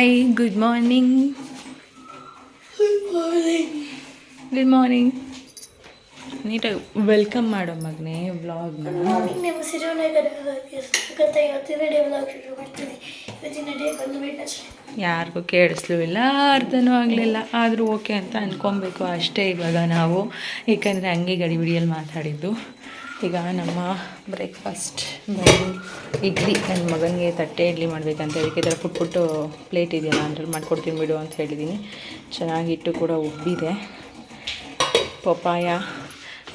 Hi good morning good morning ನೀಟಾಗಿ welcome ಮಾಡೋ ಮಗನೇ ವ್ಲಾಗ್ನ ಮಾರ್ನಿಂಗ್ ನಿಮ್ಮ ಯಾರಿಗೂ ಕೇಳಿಸ್ಲೂ ಇಲ್ಲ ಅರ್ಥನೂ ಆಗಲಿಲ್ಲ. ಆದರೂ ಓಕೆ ಅಂತ ಅಂದ್ಕೊಬೇಕು ಅಷ್ಟೇ ಇವಾಗ ನಾವು. ಏಕೆಂದರೆ ಹಂಗೆ ಗಡಿಬಿಡಿಯಲ್ಲಿ ಮಾತಾಡಿದ್ದು. ಈಗ ನಮ್ಮ ಬ್ರೇಕ್ಫಾಸ್ಟ್ ಬಂದು ಇಡ್ಲಿ. ನನ್ನ ಮಗನಿಗೆ ತಟ್ಟೆ ಇಡ್ಲಿ ಮಾಡಬೇಕಂತ ಅದಕ್ಕೆ ಥರ ಪುಟ್ ಪುಟ್ಟು ಪ್ಲೇಟ್ ಇದೆಯಲ್ಲ, ಅದ್ರಲ್ಲಿ ಮಾಡ್ಕೊಡ್ತೀನಿ ಬಿಡು ಅಂತ ಹೇಳಿದ್ದೀನಿ ಚೆನ್ನಾಗಿ ಹಿಟ್ಟು ಕೂಡ ಉಬ್ಬಿದೆ. ಪಪ್ಪಾಯ,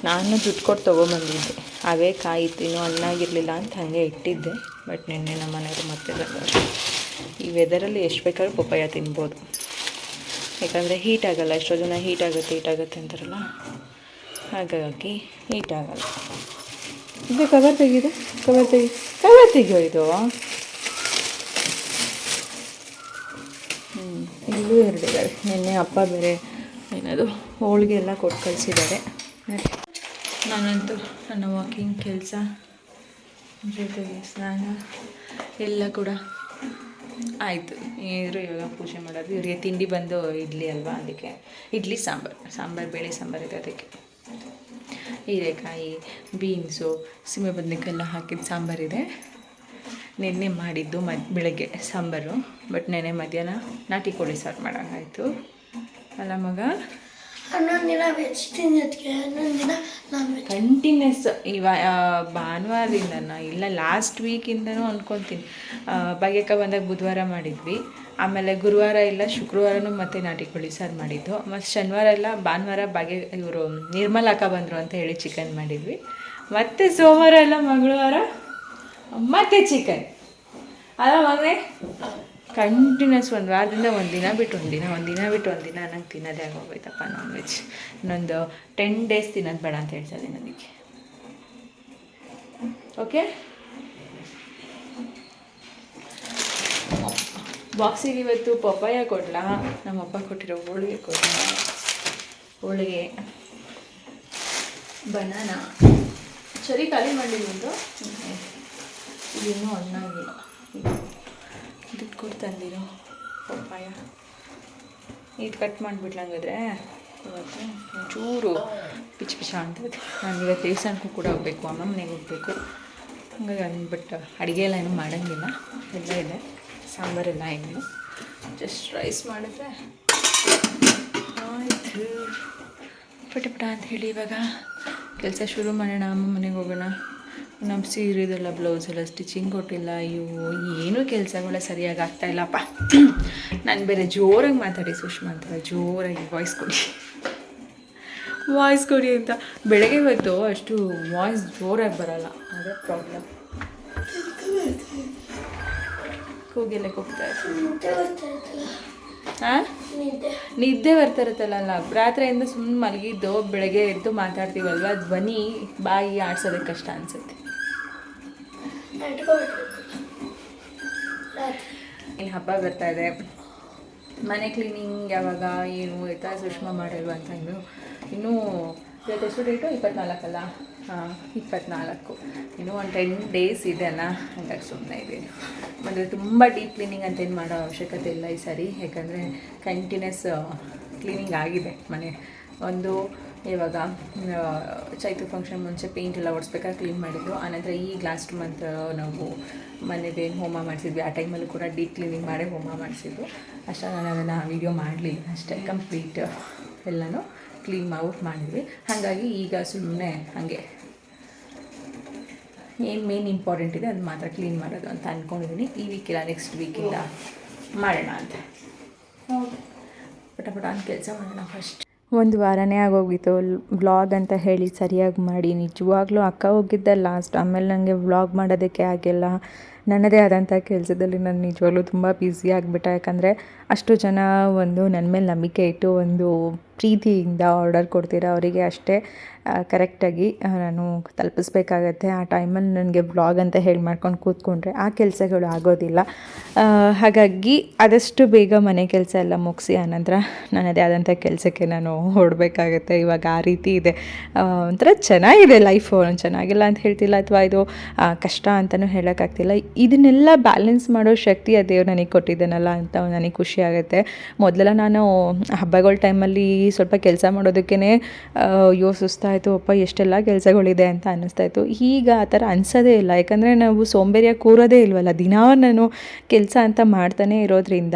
ನಾನು ದುಡ್ಡು ಕೊಟ್ಟು ತೊಗೊಂಬಂದಿದ್ದೆ. ಅವೇ ಕಾಯಿತ್ತು ಇನ್ನೂ ಹಣ್ಣಾಗಿರಲಿಲ್ಲ ಅಂತ ಹಾಗೆ ಇಟ್ಟಿದ್ದೆ. ಬಟ್ ನಿನ್ನೆ ನಮ್ಮ ಮನೆಯವರು ಮತ್ತೆ ಬಂದವರು ಈ ವೆದರಲ್ಲಿ ಎಷ್ಟು ಬೇಕಾದ್ರೂ ಪಪ್ಪಾಯ ತಿನ್ಬೋದು. ಯಾಕಂದರೆ ಹೀಟ್ ಆಗೋಲ್ಲ, ಎಷ್ಟೋ ಜನ ಹೀಟ್ ಆಗುತ್ತೆ ಹೀಟ್ ಆಗುತ್ತೆ ಅಂತಾರಲ್ಲ. ಹಾಗಾಗಿ ಹೀಟ್ ಆಗಲ್ಲ. ಇದು ಕವರ್ ತೆಗೀರಿ ಕವರ್ ತೆಗಿ ಕವರ್ ತೆಗಿಯೋ ಇದು? ಹ್ಞೂ ಇಲ್ಲೂ ಎರಡಿದ್ದಾರೆ ನಿನ್ನೆ ಅಪ್ಪ ಬೇರೆ ಏನದು, ಹೋಳಿಗೆ ಎಲ್ಲ ಕೊಟ್ಟು ಕಳಿಸಿದ್ದಾರೆ. ನಾನಂತೂ ನನ್ನ ವಾಕಿಂಗ್ ಕೆಲಸ ಜೊತೆಗೆ ಸ್ನಾನ ಎಲ್ಲ ಕೂಡ ಆಯಿತು. ಏನಾದರೂ ಇವಾಗ ಪೂಜೆ ಮಾಡೋದು. ಇವರಿಗೆ ತಿಂಡಿ ಬಂದು ಇಡ್ಲಿ ಅಲ್ವಾ? ಅದಕ್ಕೆ ಇಡ್ಲಿ ಸಾಂಬಾರು. ಸಾಂಬಾರು, ಬೇಳೆ ಸಾಂಬಾರು ಇದೆ ಅದಕ್ಕೆ. ಹೀರೆಕಾಯಿ, ಬೀನ್ಸು ಸೀಮೆ ಬದನೆಕಾಯಿಲ್ಲ ಹಾಕಿದ ಸಾಂಬಾರಿದೆ ನಿನ್ನೆ ಮಾಡಿದ್ದು ಮದ್ ಬೆಳಗ್ಗೆ ಸಾಂಬಾರು, ಬಟ್ ನೆನೆ ಮಧ್ಯಾಹ್ನ ನಾಟಿ ಕೋಳಿ ಸಾರು ಮಾಡೋಂಗಾಯಿತು. ಅಲ್ಲ ಮಗ? ಹನ್ನೊಂದು ದಿನ ವೆಜ್ ಹನ್ನೊಂದು ದಿನ ನಾನ್ ವೆಜ್ ಕಂಟಿನ್ಯೂಸ್ ಇವ ಭಾನುವಾರದಿಂದ ಇಲ್ಲ ಲಾಸ್ಟ್ ವೀಕಿಂದನೂ ಅನ್ಕೊತೀನಿ. ಬಗೆಕ ಬಂದಾಗ ಬುಧವಾರ ಮಾಡಿದ್ವಿ. ಆಮೇಲೆ ಗುರುವಾರ ಇಲ್ಲ, ಶುಕ್ರವಾರನೂ ಮತ್ತೆ ನಾಟಿ ಕೋಳಿ ಸಾರು ಮಾಡಿದ್ದು. ಮತ್ತು ಶನಿವಾರ ಎಲ್ಲ ಭಾನುವಾರ ಬಗೆ, ಇವರು ನಿರ್ಮಲ ಅಕ್ಕ ಬಂದರು ಅಂತ ಹೇಳಿ ಚಿಕನ್ ಮಾಡಿದ್ವಿ. ಮತ್ತು ಸೋಮವಾರ ಎಲ್ಲ ಮಂಗಳವಾರ, ಮತ್ತೆ ಚಿಕನ್ ಅಲ್ಲ ಮಗನೇ? ಕಂಟಿನ್ಯೂಸ್ ಒಂದು ವಾರದಿಂದ ಒಂದು ದಿನ ಬಿಟ್ಟು ಒಂದು ದಿನ ಒಂದು ದಿನ ಬಿಟ್ಟು ಒಂದು ದಿನ ನಂಗೆ ತಿನ್ನೋದೇ ಆಗೋಗೈತಪ್ಪ ನಾನ್ ವೆಜ್ ಇನ್ನೊಂದು ಟೆನ್ ಡೇಸ್ ತಿನ್ನೋದು ಬೇಡ ಅಂತ ಹೇಳ್ತಾ ಇದ್ದೀನಿ ನನಗೆ ಓಕೆ ಬಾಕ್ಸಿಗೆ ಇವತ್ತು ಪಪ್ಪಾಯ ನಮ್ಮ ನಮ್ಮಪ್ಪ ಕೊಟ್ಟಿರೋ ಹೋಳಿಗೆ ಕೊಡಲ? ಹೋಳಿಗೆ. ಬನಾನ ಸರಿ ಖಾಲಿ ಮಾಡಿದ್ದು ಇನ್ನೂ ಹಣ್ಣಾಗಿಲ್ಲ ದುಡ್ಡು ಕೊಟ್ಟು ತಂದಿರೋ ಪಪ್ಪಾಯ. ಇದು ಕಟ್ ಮಾಡಿಬಿಟ್ಲಂಗಿದ್ರೆ ಇವತ್ತು ಒಂಚೂರು ಪಿಚ್ ಪಿಚ ಅಂತಿರುತ್ತೆ ನಾನು ಇವತ್ತು ದೇವಸ್ಥಾನಕ್ಕೂ ಕೂಡ ಹೋಗ್ಬೇಕು, ಅಮ್ಮ ಮನೆಗೆ ಹೋಗ್ಬೇಕು. ಹಂಗಾಗಿ ಅಂದ್ಬಿಟ್ಟು ಅಡುಗೆ ಎಲ್ಲ ಏನೂ ಮಾಡೋಂಗಿಲ್ಲ. ಎಲ್ಲ ಇದೆ. ಸಾಂಬಾರೆಲ್ಲ ಏನು ಜಸ್ಟ್ ರೈಸ್ ಮಾಡಿದ್ರೆ ಆಯಿತು. ಪಟ ಪಟ ಅಂತ ಹೇಳಿ ಇವಾಗ ಕೆಲಸ ಶುರು ಮಾಡೋಣ, ಅಮ್ಮ ಮನೆಗೆ ಹೋಗೋಣ. ನಮ್ಮ ಸೀರೆದೆಲ್ಲ ಬ್ಲೌಸ್ ಎಲ್ಲ ಸ್ಟಿಚಿಂಗ್ ಕೊಟ್ಟಿಲ್ಲ. ಅಯ್ಯೋ ಏನೂ ಕೆಲಸಗಳ ಸರಿಯಾಗಿ ಆಗ್ತಾ ಇಲ್ಲಪ್ಪ. ನಾನು ಬೇರೆ ಜೋರಾಗಿ ಮಾತಾಡಿ ಸುಷ್ಮಾ ಅಂತ ಜೋರಾಗಿ ವಾಯ್ಸ್ ಕೊಡಿ. ವಾಯ್ಸ್ ಕೊಡಿ ಅಂತ. ಬೆಳಗ್ಗೆ ಹೊತ್ತು ಅಷ್ಟು ವಾಯ್ಸ್ ಜೋರಾಗಿ ಬರಲ್ಲ. ಅದೇ ಪ್ರಾಬ್ಲಮ್ ಕೂಗೆಲ್ಲ ಕೂಗ್ತಾ ಹಾ ನಿದ್ದೆ. ಬರ್ತಾ ಇರುತ್ತಲ್ಲ ರಾತ್ರಿಯಿಂದ ಸುಮ್ಮನೆ ಮಲಗಿದ್ದು ಬೆಳಗ್ಗೆ ಎದ್ದು ಮಾತಾಡ್ತೀವಲ್ವ? ಧ್ವನಿ ಬಾಯಿ ಆಡ್ಸೋದಕ್ಕೆ ಕಷ್ಟ ಅನಿಸುತ್ತೆ. ಇಲ್ಲಿ ಹಬ್ಬ ಬರ್ತಾ ಇದೆ. ಮನೆ ಕ್ಲೀನಿಂಗ್ ಯಾವಾಗ, ಏನು ಎತ್ತ ಸುಷ್ಮಾ ಮಾಡಿಲ್ವ ಅಂತ ಇನ್ನು, ಇನ್ನೂ ಇವತ್ತು ಎಷ್ಟು ಡೇಟು ಇಪ್ಪತ್ನಾಲ್ಕಲ್ಲ? ಹಾಂ, ಇಪ್ಪತ್ನಾಲ್ಕು. ಇನ್ನೂ ಒಂದು ಟೆನ್ ಡೇಸ್ ಇದೆ ಅಲ್ಲ, ಹಂಗಾಗಿ ಸುಮ್ಮನೆ ಇದ್ದೀನಿ. ಅಂದರೆ ತುಂಬ ಡೀಪ್ ಕ್ಲೀನಿಂಗ್ ಅಂತ ಏನು ಮಾಡೋ ಅವಶ್ಯಕತೆ ಇಲ್ಲ ಈ ಸಾರಿ, ಯಾಕಂದರೆ ಕಂಟಿನ್ಯೂಸ್ ಕ್ಲೀನಿಂಗ್ ಆಗಿದೆ ಮನೆ. ಒಂದು ಇವಾಗ ಚೈತ್ರ ಫಂಕ್ಷನ್ ಮುಂಚೆ ಪೇಂಟ್ ಎಲ್ಲ ಒಡಿಸ್ಬೇಕಾದ್ರೆ ಕ್ಲೀನ್ ಮಾಡಿದ್ರು. ಆನಂತರ ಈಗ ಲಾಸ್ಟ್ ಮಂತ್ ನಾವು ಮನೆದೇನು ಹೋಮ ಮಾಡಿಸಿದ್ವಿ. ಆ ಟೈಮಲ್ಲೂ ಕೂಡ ಡೀಪ್ ಕ್ಲೀನಿಂಗ್ ಮಾಡೇ ಹೋಮ ಮಾಡಿಸಿದ್ರು. ಅಷ್ಟೇ ನಾನು ಅದನ್ನು ವೀಡಿಯೋ ಮಾಡಲಿಲ್ಲ. ಅಷ್ಟೇ ಕಂಪ್ಲೀಟ್ ಎಲ್ಲನೂ ಕ್ಲೀನ್ ಔಟ್ ಮಾಡಿದ್ವಿ. ಹಾಗಾಗಿ ಈಗ ಸುಮ್ಮನೆ ಹಾಗೆ ಏನು ಮೇನ್ ಇಂಪಾರ್ಟೆಂಟ್ ಇದೆ ಅದು ಮಾತ್ರ ಕ್ಲೀನ್ ಮಾಡೋದು ಅಂತ ಅಂದ್ಕೊಂಡಿದ್ದೀನಿ ಈ ವೀಕಿಲ್ಲ ನೆಕ್ಸ್ಟ್ ವೀಕಿಂದ ಮಾಡೋಣ ಅಂತ. ಪಟ ಪಟ ಅಂತ ಕೆಲಸ ಮಾಡೋಣ ಫಸ್ಟ್ ಒಂದು ವಾರನೇ ಆಗೋಗಿತ್ತು ವ್ಲಾಗ್ ಅಂತ ಹೇಳಿ ಸರಿಯಾಗಿ ಮಾಡಿ. ನಿಜವಾಗ್ಲೂ ಅಕ್ಕ ಹೋಗಿದ್ದೆ ಲಾಸ್ಟ್ ಆಮೇಲೆ ನನಗೆ ವ್ಲಾಗ್ ಮಾಡೋದಕ್ಕೆ ಆಗಿಲ್ಲ. ನನ್ನದೇ ಆದಂಥ ಕೆಲಸದಲ್ಲಿ ನಾನು ನಿಜವಾಗ್ಲೂ ತುಂಬ ಬ್ಯುಸಿ ಆಗಿಬಿಟ್ಟೆ. ಯಾಕಂದರೆ ಅಷ್ಟು ಜನ ಒಂದು ನನ್ನ ಮೇಲೆ ನಂಬಿಕೆ ಇಟ್ಟು ಒಂದು ಪ್ರೀತಿಯಿಂದ ಆರ್ಡರ್ ಕೊಡ್ತೀರ ಅವರಿಗೆ ಅಷ್ಟೇ ಕರೆಕ್ಟಾಗಿ ನಾನು ತಲುಪಿಸ್ಬೇಕಾಗತ್ತೆ. ಆ ಟೈಮಲ್ಲಿ ನನಗೆ ಬ್ಲಾಗ್ ಅಂತ ಹೇಳಿ ಮಾಡ್ಕೊಂಡು ಕೂತ್ಕೊಂಡ್ರೆ ಆ ಕೆಲಸಗಳು ಆಗೋದಿಲ್ಲ. ಹಾಗಾಗಿ ಆದಷ್ಟು ಬೇಗ ಮನೆ ಕೆಲಸ ಎಲ್ಲ ಮುಗಿಸಿ, ಆನಂತರ ನನ್ನದೇ ಆದಂಥ ಕೆಲಸಕ್ಕೆ ನಾನು ಹೊಡಬೇಕಾಗತ್ತೆ ಇವಾಗ ಆ ರೀತಿ ಇದೆ. ಒಂಥರ ಚೆನ್ನಾಗಿದೆ ಲೈಫು ಚೆನ್ನಾಗಿಲ್ಲ ಅಂತ ಹೇಳ್ತಿಲ್ಲ ಅಥವಾ ಇದು ಕಷ್ಟ ಅಂತಲೂ ಹೇಳೋಕ್ಕಾಗ್ತಿಲ್ಲ. ಇದನ್ನೆಲ್ಲ ಬ್ಯಾಲೆನ್ಸ್ ಮಾಡೋ ಶಕ್ತಿ ಆ ದೇವ್ರು ನನಗೆ ಕೊಟ್ಟಿದ್ದಾನಲ್ಲ ಅಂತ ನನಗೆ ಖುಷಿ ಆಗುತ್ತೆ. ಮೊದಲೆಲ್ಲ ನಾನು ಹಬ್ಬಗಳ ಟೈಮಲ್ಲಿ ಸ್ವಲ್ಪ ಕೆಲಸ ಮಾಡೋದಕ್ಕೇ ಅಯ್ಯೋ ಸುಸ್ತಾಯಿತು ಅಪ್ಪ ಎಷ್ಟೆಲ್ಲ ಕೆಲಸಗಳಿದೆ ಅಂತ ಅನ್ನಿಸ್ತಾ ಇತ್ತು ಈಗ ಆ ಥರ ಅನಿಸೋದೇ ಇಲ್ಲ. ಯಾಕಂದರೆ ನಾವು ಸೋಂಬೇರಿಯಾಗಿ ಕೂರೋದೇ ಇಲ್ವಲ್ಲ ದಿನ ನಾನು ಕೆಲಸ ಅಂತ ಮಾಡ್ತಾನೆ ಇರೋದ್ರಿಂದ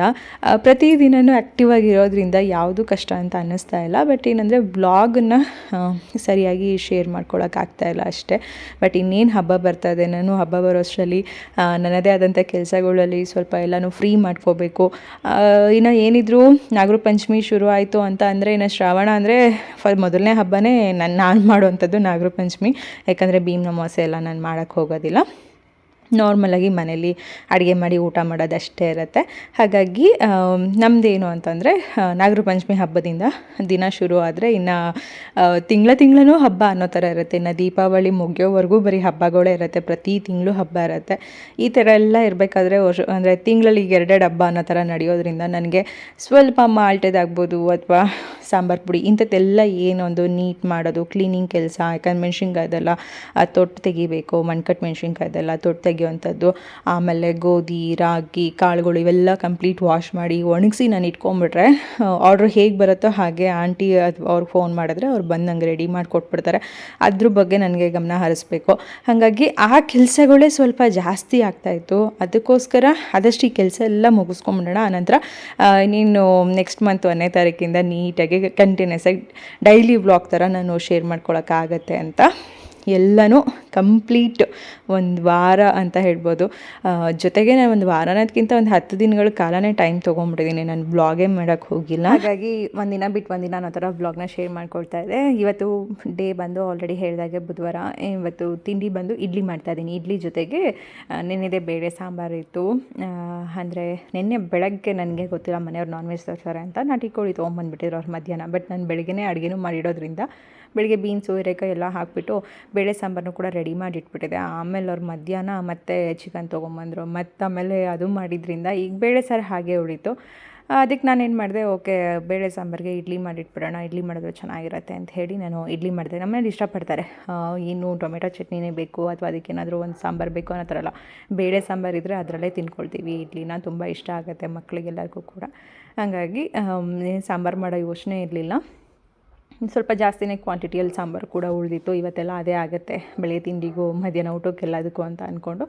ಪ್ರತಿ ಪ್ರತಿದಿನವೂ ಆ್ಯಕ್ಟಿವ್ ಆಗಿರೋದ್ರಿಂದ ಯಾವುದು ಕಷ್ಟ ಅಂತ ಅನ್ನಿಸ್ತಾ ಇಲ್ಲ. ಬಟ್ ಏನಂದರೆ ವ್ಲಾಗನ್ನು ಸರಿಯಾಗಿ ಶೇರ್ ಮಾಡ್ಕೊಳಕ್ಕಾಗ್ತಾ ಇಲ್ಲ ಅಷ್ಟೇ. ಬಟ್ ಇನ್ನೇನು ಹಬ್ಬ ಬರ್ತಾ ಇದೆ ನಾನು ಹಬ್ಬ ಬರೋ ಅಷ್ಟರಲ್ಲಿ ಆ, ನನ್ನದೇ ಆದಂಥ ಕೆಲಸಗಳಲ್ಲಿ ಸ್ವಲ್ಪ ಎಲ್ಲನೂ ಫ್ರೀ ಮಾಡ್ಕೋಬೇಕು. ಇನ್ನು ಏನಿದ್ರು ನಾಗರ ಪಂಚಮಿ ಶುರು ಆಯಿತು ಅಂತ ಅಂದರೆ ಇನ್ನು ಶ್ರಾವಣ ಅಂದರೆ ಫ, ಮೊದಲನೇ ಹಬ್ಬನೇ ನಾನು ನಾನು ಮಾಡುವಂಥದ್ದು ನಾಗರ ಪಂಚಮಿ ಯಾಕಂದರೆ ಭೀಮ್ ಅಮಾವಾಸ್ಯೆ ಎಲ್ಲ ನಾನು ಮಾಡೋಕ್ಕೆ ಹೋಗೋದಿಲ್ಲ. ನಾರ್ಮಲಾಗಿ ಮನೇಲಿ ಅಡುಗೆ ಮಾಡಿ ಊಟ ಮಾಡೋದಷ್ಟೇ ಇರುತ್ತೆ. ಹಾಗಾಗಿ ನಮ್ಮದೇನು ಅಂತಂದರೆ ನಾಗರ ಪಂಚಮಿ ಹಬ್ಬದಿಂದ ದಿನ ಶುರು ಆದರೆ ಇನ್ನು ತಿಂಗಳ ತಿಂಗಳೂ ಹಬ್ಬ ಅನ್ನೋ ಥರ ಇರುತ್ತೆ. ಇನ್ನು ದೀಪಾವಳಿ ಮುಗಿಯೋವರೆಗೂ ಬರೀ ಹಬ್ಬಗಳೇ ಇರುತ್ತೆ. ಪ್ರತಿ ತಿಂಗಳು ಹಬ್ಬ ಇರುತ್ತೆ. ಈ ಥರ ಎಲ್ಲ ಇರಬೇಕಾದ್ರೆ ವರ್ಷ, ಅಂದರೆ ತಿಂಗಳಲ್ಲಿ ಈಗ ಎರಡೆರಡು ಹಬ್ಬ ಅನ್ನೋ ಥರ ನಡೆಯೋದ್ರಿಂದ ನನಗೆ ಸ್ವಲ್ಪ ಮಾಲ್ಟೆದಾಗ್ಬೋದು ಅಥವಾ ಸಾಂಬಾರು ಪುಡಿ, ಇಂಥದ್ದೆಲ್ಲ ಏನೊಂದು ನೀಟ್ ಮಾಡೋದು ಕ್ಲೀನಿಂಗ್ ಕೆಲಸ, ಯಾಕಂದ್ರೆ ಮೆಣಸಿನ್ಕಾಯ್ದೆಲ್ಲ ತೊಟ್ಟು ತೆಗಿಬೇಕು, ಮಣ್ಕಟ್ಟು ಮೆಣಸಿನ್ಕಾಯ್ದೆಲ್ಲ ತೊಟ್ಟು ತೆಗಿಯುವಂಥದ್ದು, ಆಮೇಲೆ ಗೋಧಿ, ರಾಗಿ, ಕಾಳುಗಳು ಇವೆಲ್ಲ ಕಂಪ್ಲೀಟ್ ವಾಶ್ ಮಾಡಿ ಒಣಗಿಸಿ ನಾನು ಇಟ್ಕೊಂಡ್ಬಿಟ್ರೆ ಆರ್ಡ್ರ್ ಹೇಗೆ ಬರುತ್ತೋ ಹಾಗೆ ಆಂಟಿ ಅವ್ರಿಗೆ ಫೋನ್ ಮಾಡಿದ್ರೆ ಅವ್ರು ಬಂದು ನಂಗೆ ರೆಡಿ ಮಾಡಿ ಕೊಟ್ಬಿಡ್ತಾರೆ ಅದ್ರ ಬಗ್ಗೆ ನನಗೆ ಗಮನ ಹರಿಸ್ಬೇಕು. ಹಾಗಾಗಿ ಆ ಕೆಲಸಗಳೇ ಸ್ವಲ್ಪ ಜಾಸ್ತಿ ಆಗ್ತಾಯಿತ್ತು ಅದಕ್ಕೋಸ್ಕರ ಆದಷ್ಟು ಈ ಕೆಲಸ ಎಲ್ಲ ಮುಗಿಸ್ಕೊಂಬಿಡೋಣ. ಆನಂತರ ನೀನು ನೆಕ್ಸ್ಟ್ ಮಂತ್ ಒಂದನೇ ತಾರೀಕಿಂದ ನೀಟಾಗಿ ಕಂಟಿನ್ಯೂಸ್ ಆಗಿ ಡೈಲಿ ವ್ಲಾಗ್ ಥರ ನಾನು ಶೇರ್ ಮಾಡ್ಕೊಳಕ್ಕಾಗತ್ತೆ ಅಂತ. ಎಲ್ಲನೂ ಕಂಪ್ಲೀಟ್ ಒಂದು ವಾರ ಅಂತ ಹೇಳ್ಬೋದು. ಆ, ಜೊತೆಗೆ ನಾನು ಒಂದು ವಾರ ಅನ್ನೋದಕ್ಕಿಂತ ಒಂದು ಹತ್ತು ದಿನಗಳ ಕಾಲನೇ ಟೈಮ್ ತೊಗೊಂಡ್ಬಿಟ್ಟಿದ್ದೀನಿ ನಾನು ಬ್ಲಾಗೇ ಮಾಡೋಕ್ಕೆ ಹೋಗಿಲ್ಲ. ಹಾಗಾಗಿ ಒಂದಿನ ಬಿಟ್ಟು ಒಂದಿನ ಅನ್ನೋ ಥರ ಬ್ಲಾಗ್ನ ಶೇರ್ ಮಾಡ್ಕೊಳ್ತಾ ಇದ್ದೆ. ಇವತ್ತು ಡೇ ಬಂದು ಆಲ್ರೆಡಿ ಹೇಳಿದಾಗೆ ಬುಧವಾರ ಇವತ್ತು ತಿಂಡಿ ಬಂದು ಇಡ್ಲಿ ಮಾಡ್ತಾ ಇದ್ದೀನಿ. ಇಡ್ಲಿ ಜೊತೆಗೆ ನೆನ್ನೆದೆ ಬೇಳೆ ಸಾಂಬಾರು ಇತ್ತು. ಅಂದರೆ ನಿನ್ನೆ ಬೆಳಗ್ಗೆ ನನಗೆ ಗೊತ್ತಿಲ್ಲ ಮನೆಯವ್ರು ನಾನ್ ವೆಜ್ ತರ್ತಾರೆ ಅಂತ. ನಾಟಿ ಕೋಳಿ ತೊಗೊಂಬಂದ್ಬಿಟ್ಟಿದ್ರು ಅವ್ರ ಮಧ್ಯಾಹ್ನ. ಬಟ್ ನಾನು ಬೆಳಗ್ಗೆನೇ ಅಡುಗೆನೂ ಮಾಡಿಡೋದ್ರಿಂದ ಬೆಳಗ್ಗೆ ಬೀನ್ಸು ಹೀರೆಕಾಯಿ ಎಲ್ಲ ಹಾಕಿಬಿಟ್ಟು ಬೇಳೆ ಸಾಂಬಾರನ್ನು ಕೂಡ ರೆಡಿ ಮಾಡಿ ಇಟ್ಬಿಟ್ಟಿದೆ ಆಮೇಲೆ ಅವ್ರು ಮಧ್ಯಾಹ್ನ ಮತ್ತೆ ಚಿಕನ್ ತೊಗೊಂಬಂದರು. ಮತ್ತು ಆಮೇಲೆ ಅದು ಮಾಡಿದ್ರಿಂದ ಈಗ ಬೇಳೆ ಸಾರು ಹಾಗೆ ಉಳಿತು. ಅದಕ್ಕೆ ನಾನೇನು ಮಾಡಿದೆ, ಓಕೆ, ಬೇಳೆ ಸಾಂಬಾರಿಗೆ ಇಡ್ಲಿ ಮಾಡಿಟ್ಬಿಡೋಣ. ಇಡ್ಲಿ ಮಾಡಿದ್ರೆ ಚೆನ್ನಾಗಿರುತ್ತೆ ಅಂತ ಹೇಳಿ ನಾನು ಇಡ್ಲಿ ಮಾಡಿದೆ. ನಮ್ಮನೇಲಿ ಇಷ್ಟಪಡ್ತಾರೆ. ಇನ್ನು ಟೊಮೆಟೊ ಚಟ್ನಿನೇ ಬೇಕು ಅಥವಾ ಅದಕ್ಕೇನಾದರೂ ಒಂದು ಸಾಂಬಾರು ಬೇಕು ಅನ್ನೋ ಥರ ಅಲ್ಲ. ಬೇಳೆ ಸಾಂಬಾರು ಇದ್ದರೆ ಅದರಲ್ಲೇ ತಿನ್ಕೊಳ್ತೀವಿ. ಇಡ್ಲಿನ ತುಂಬ ಇಷ್ಟ ಆಗುತ್ತೆ ಮಕ್ಕಳಿಗೆಲ್ಲರಿಗೂ ಕೂಡ. ಹಾಗಾಗಿ ಸಾಂಬಾರು ಮಾಡೋ ಯೋಚನೆ ಇರಲಿಲ್ಲ. ಸ್ವಲ್ಪ ಜಾಸ್ತಿನೇ ಕ್ವಾಂಟಿಟಿಯಲ್ಲಿ ಸಾಂಬಾರು ಕೂಡ ಉಳಿದಿತ್ತು. ಇವತ್ತೆಲ್ಲ ಅದೇ ಆಗುತ್ತೆ. ಬೆಳಗ್ಗೆ ತಿಂಡಿಗೂ, ಮಧ್ಯಾಹ್ನ ಊಟಕ್ಕೆ ಎಲ್ಲದಕ್ಕೂ ಅಂತ ಅಂದ್ಕೊಂಡು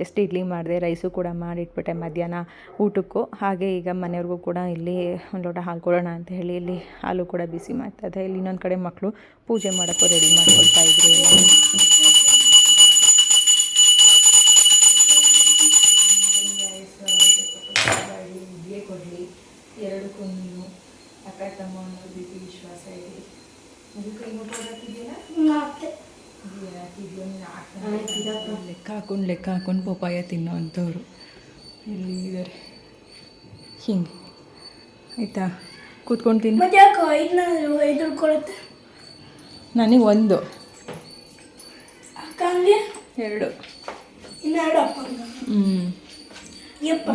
ಜಸ್ಟ್ ಇಡ್ಲಿ ಮಾಡಿದೆ ರೈಸು ಕೂಡ ಮಾಡಿಟ್ಬಿಟ್ಟೆ ಮಧ್ಯಾಹ್ನ ಊಟಕ್ಕೂ. ಹಾಗೆ ಈಗ ಮನೆಯವ್ರಿಗೂ ಕೂಡ ಇಲ್ಲಿ ಒಂದು ಲೋಟ ಹಾಲು ಅಂತ ಹೇಳಿ ಇಲ್ಲಿ ಹಾಲು ಕೂಡ ಬಿಸಿ ಮಾಡ್ತಾ ಇದೆ ಇಲ್ಲಿ ಇನ್ನೊಂದು ಕಡೆ ಮಕ್ಕಳು ಪೂಜೆ ಮಾಡೋಕ್ಕೂ ರೆಡಿ ಮಾಡ್ಕೊಳ್ತಾ ಇದ್ರು ಲೆಕ್ಕ ಹಾಕೊಂಡು ಲೆಕ್ಕ ಹಾಕೊಂಡು ಪಪ್ಪಾಯ ತಿನ್ನೋ ಅಂಥವ್ರು ಇಲ್ಲಿ ಇದ್ದಾರೆ. ಹಿಂಗೆ. ಆಯಿತಾ? ಕೂತ್ಕೊಂಡು ತಿನ್ನ. ನನಗೆ ಒಂದು. ಎರಡು. ಹ್ಞೂ ಯಪ್ಪ.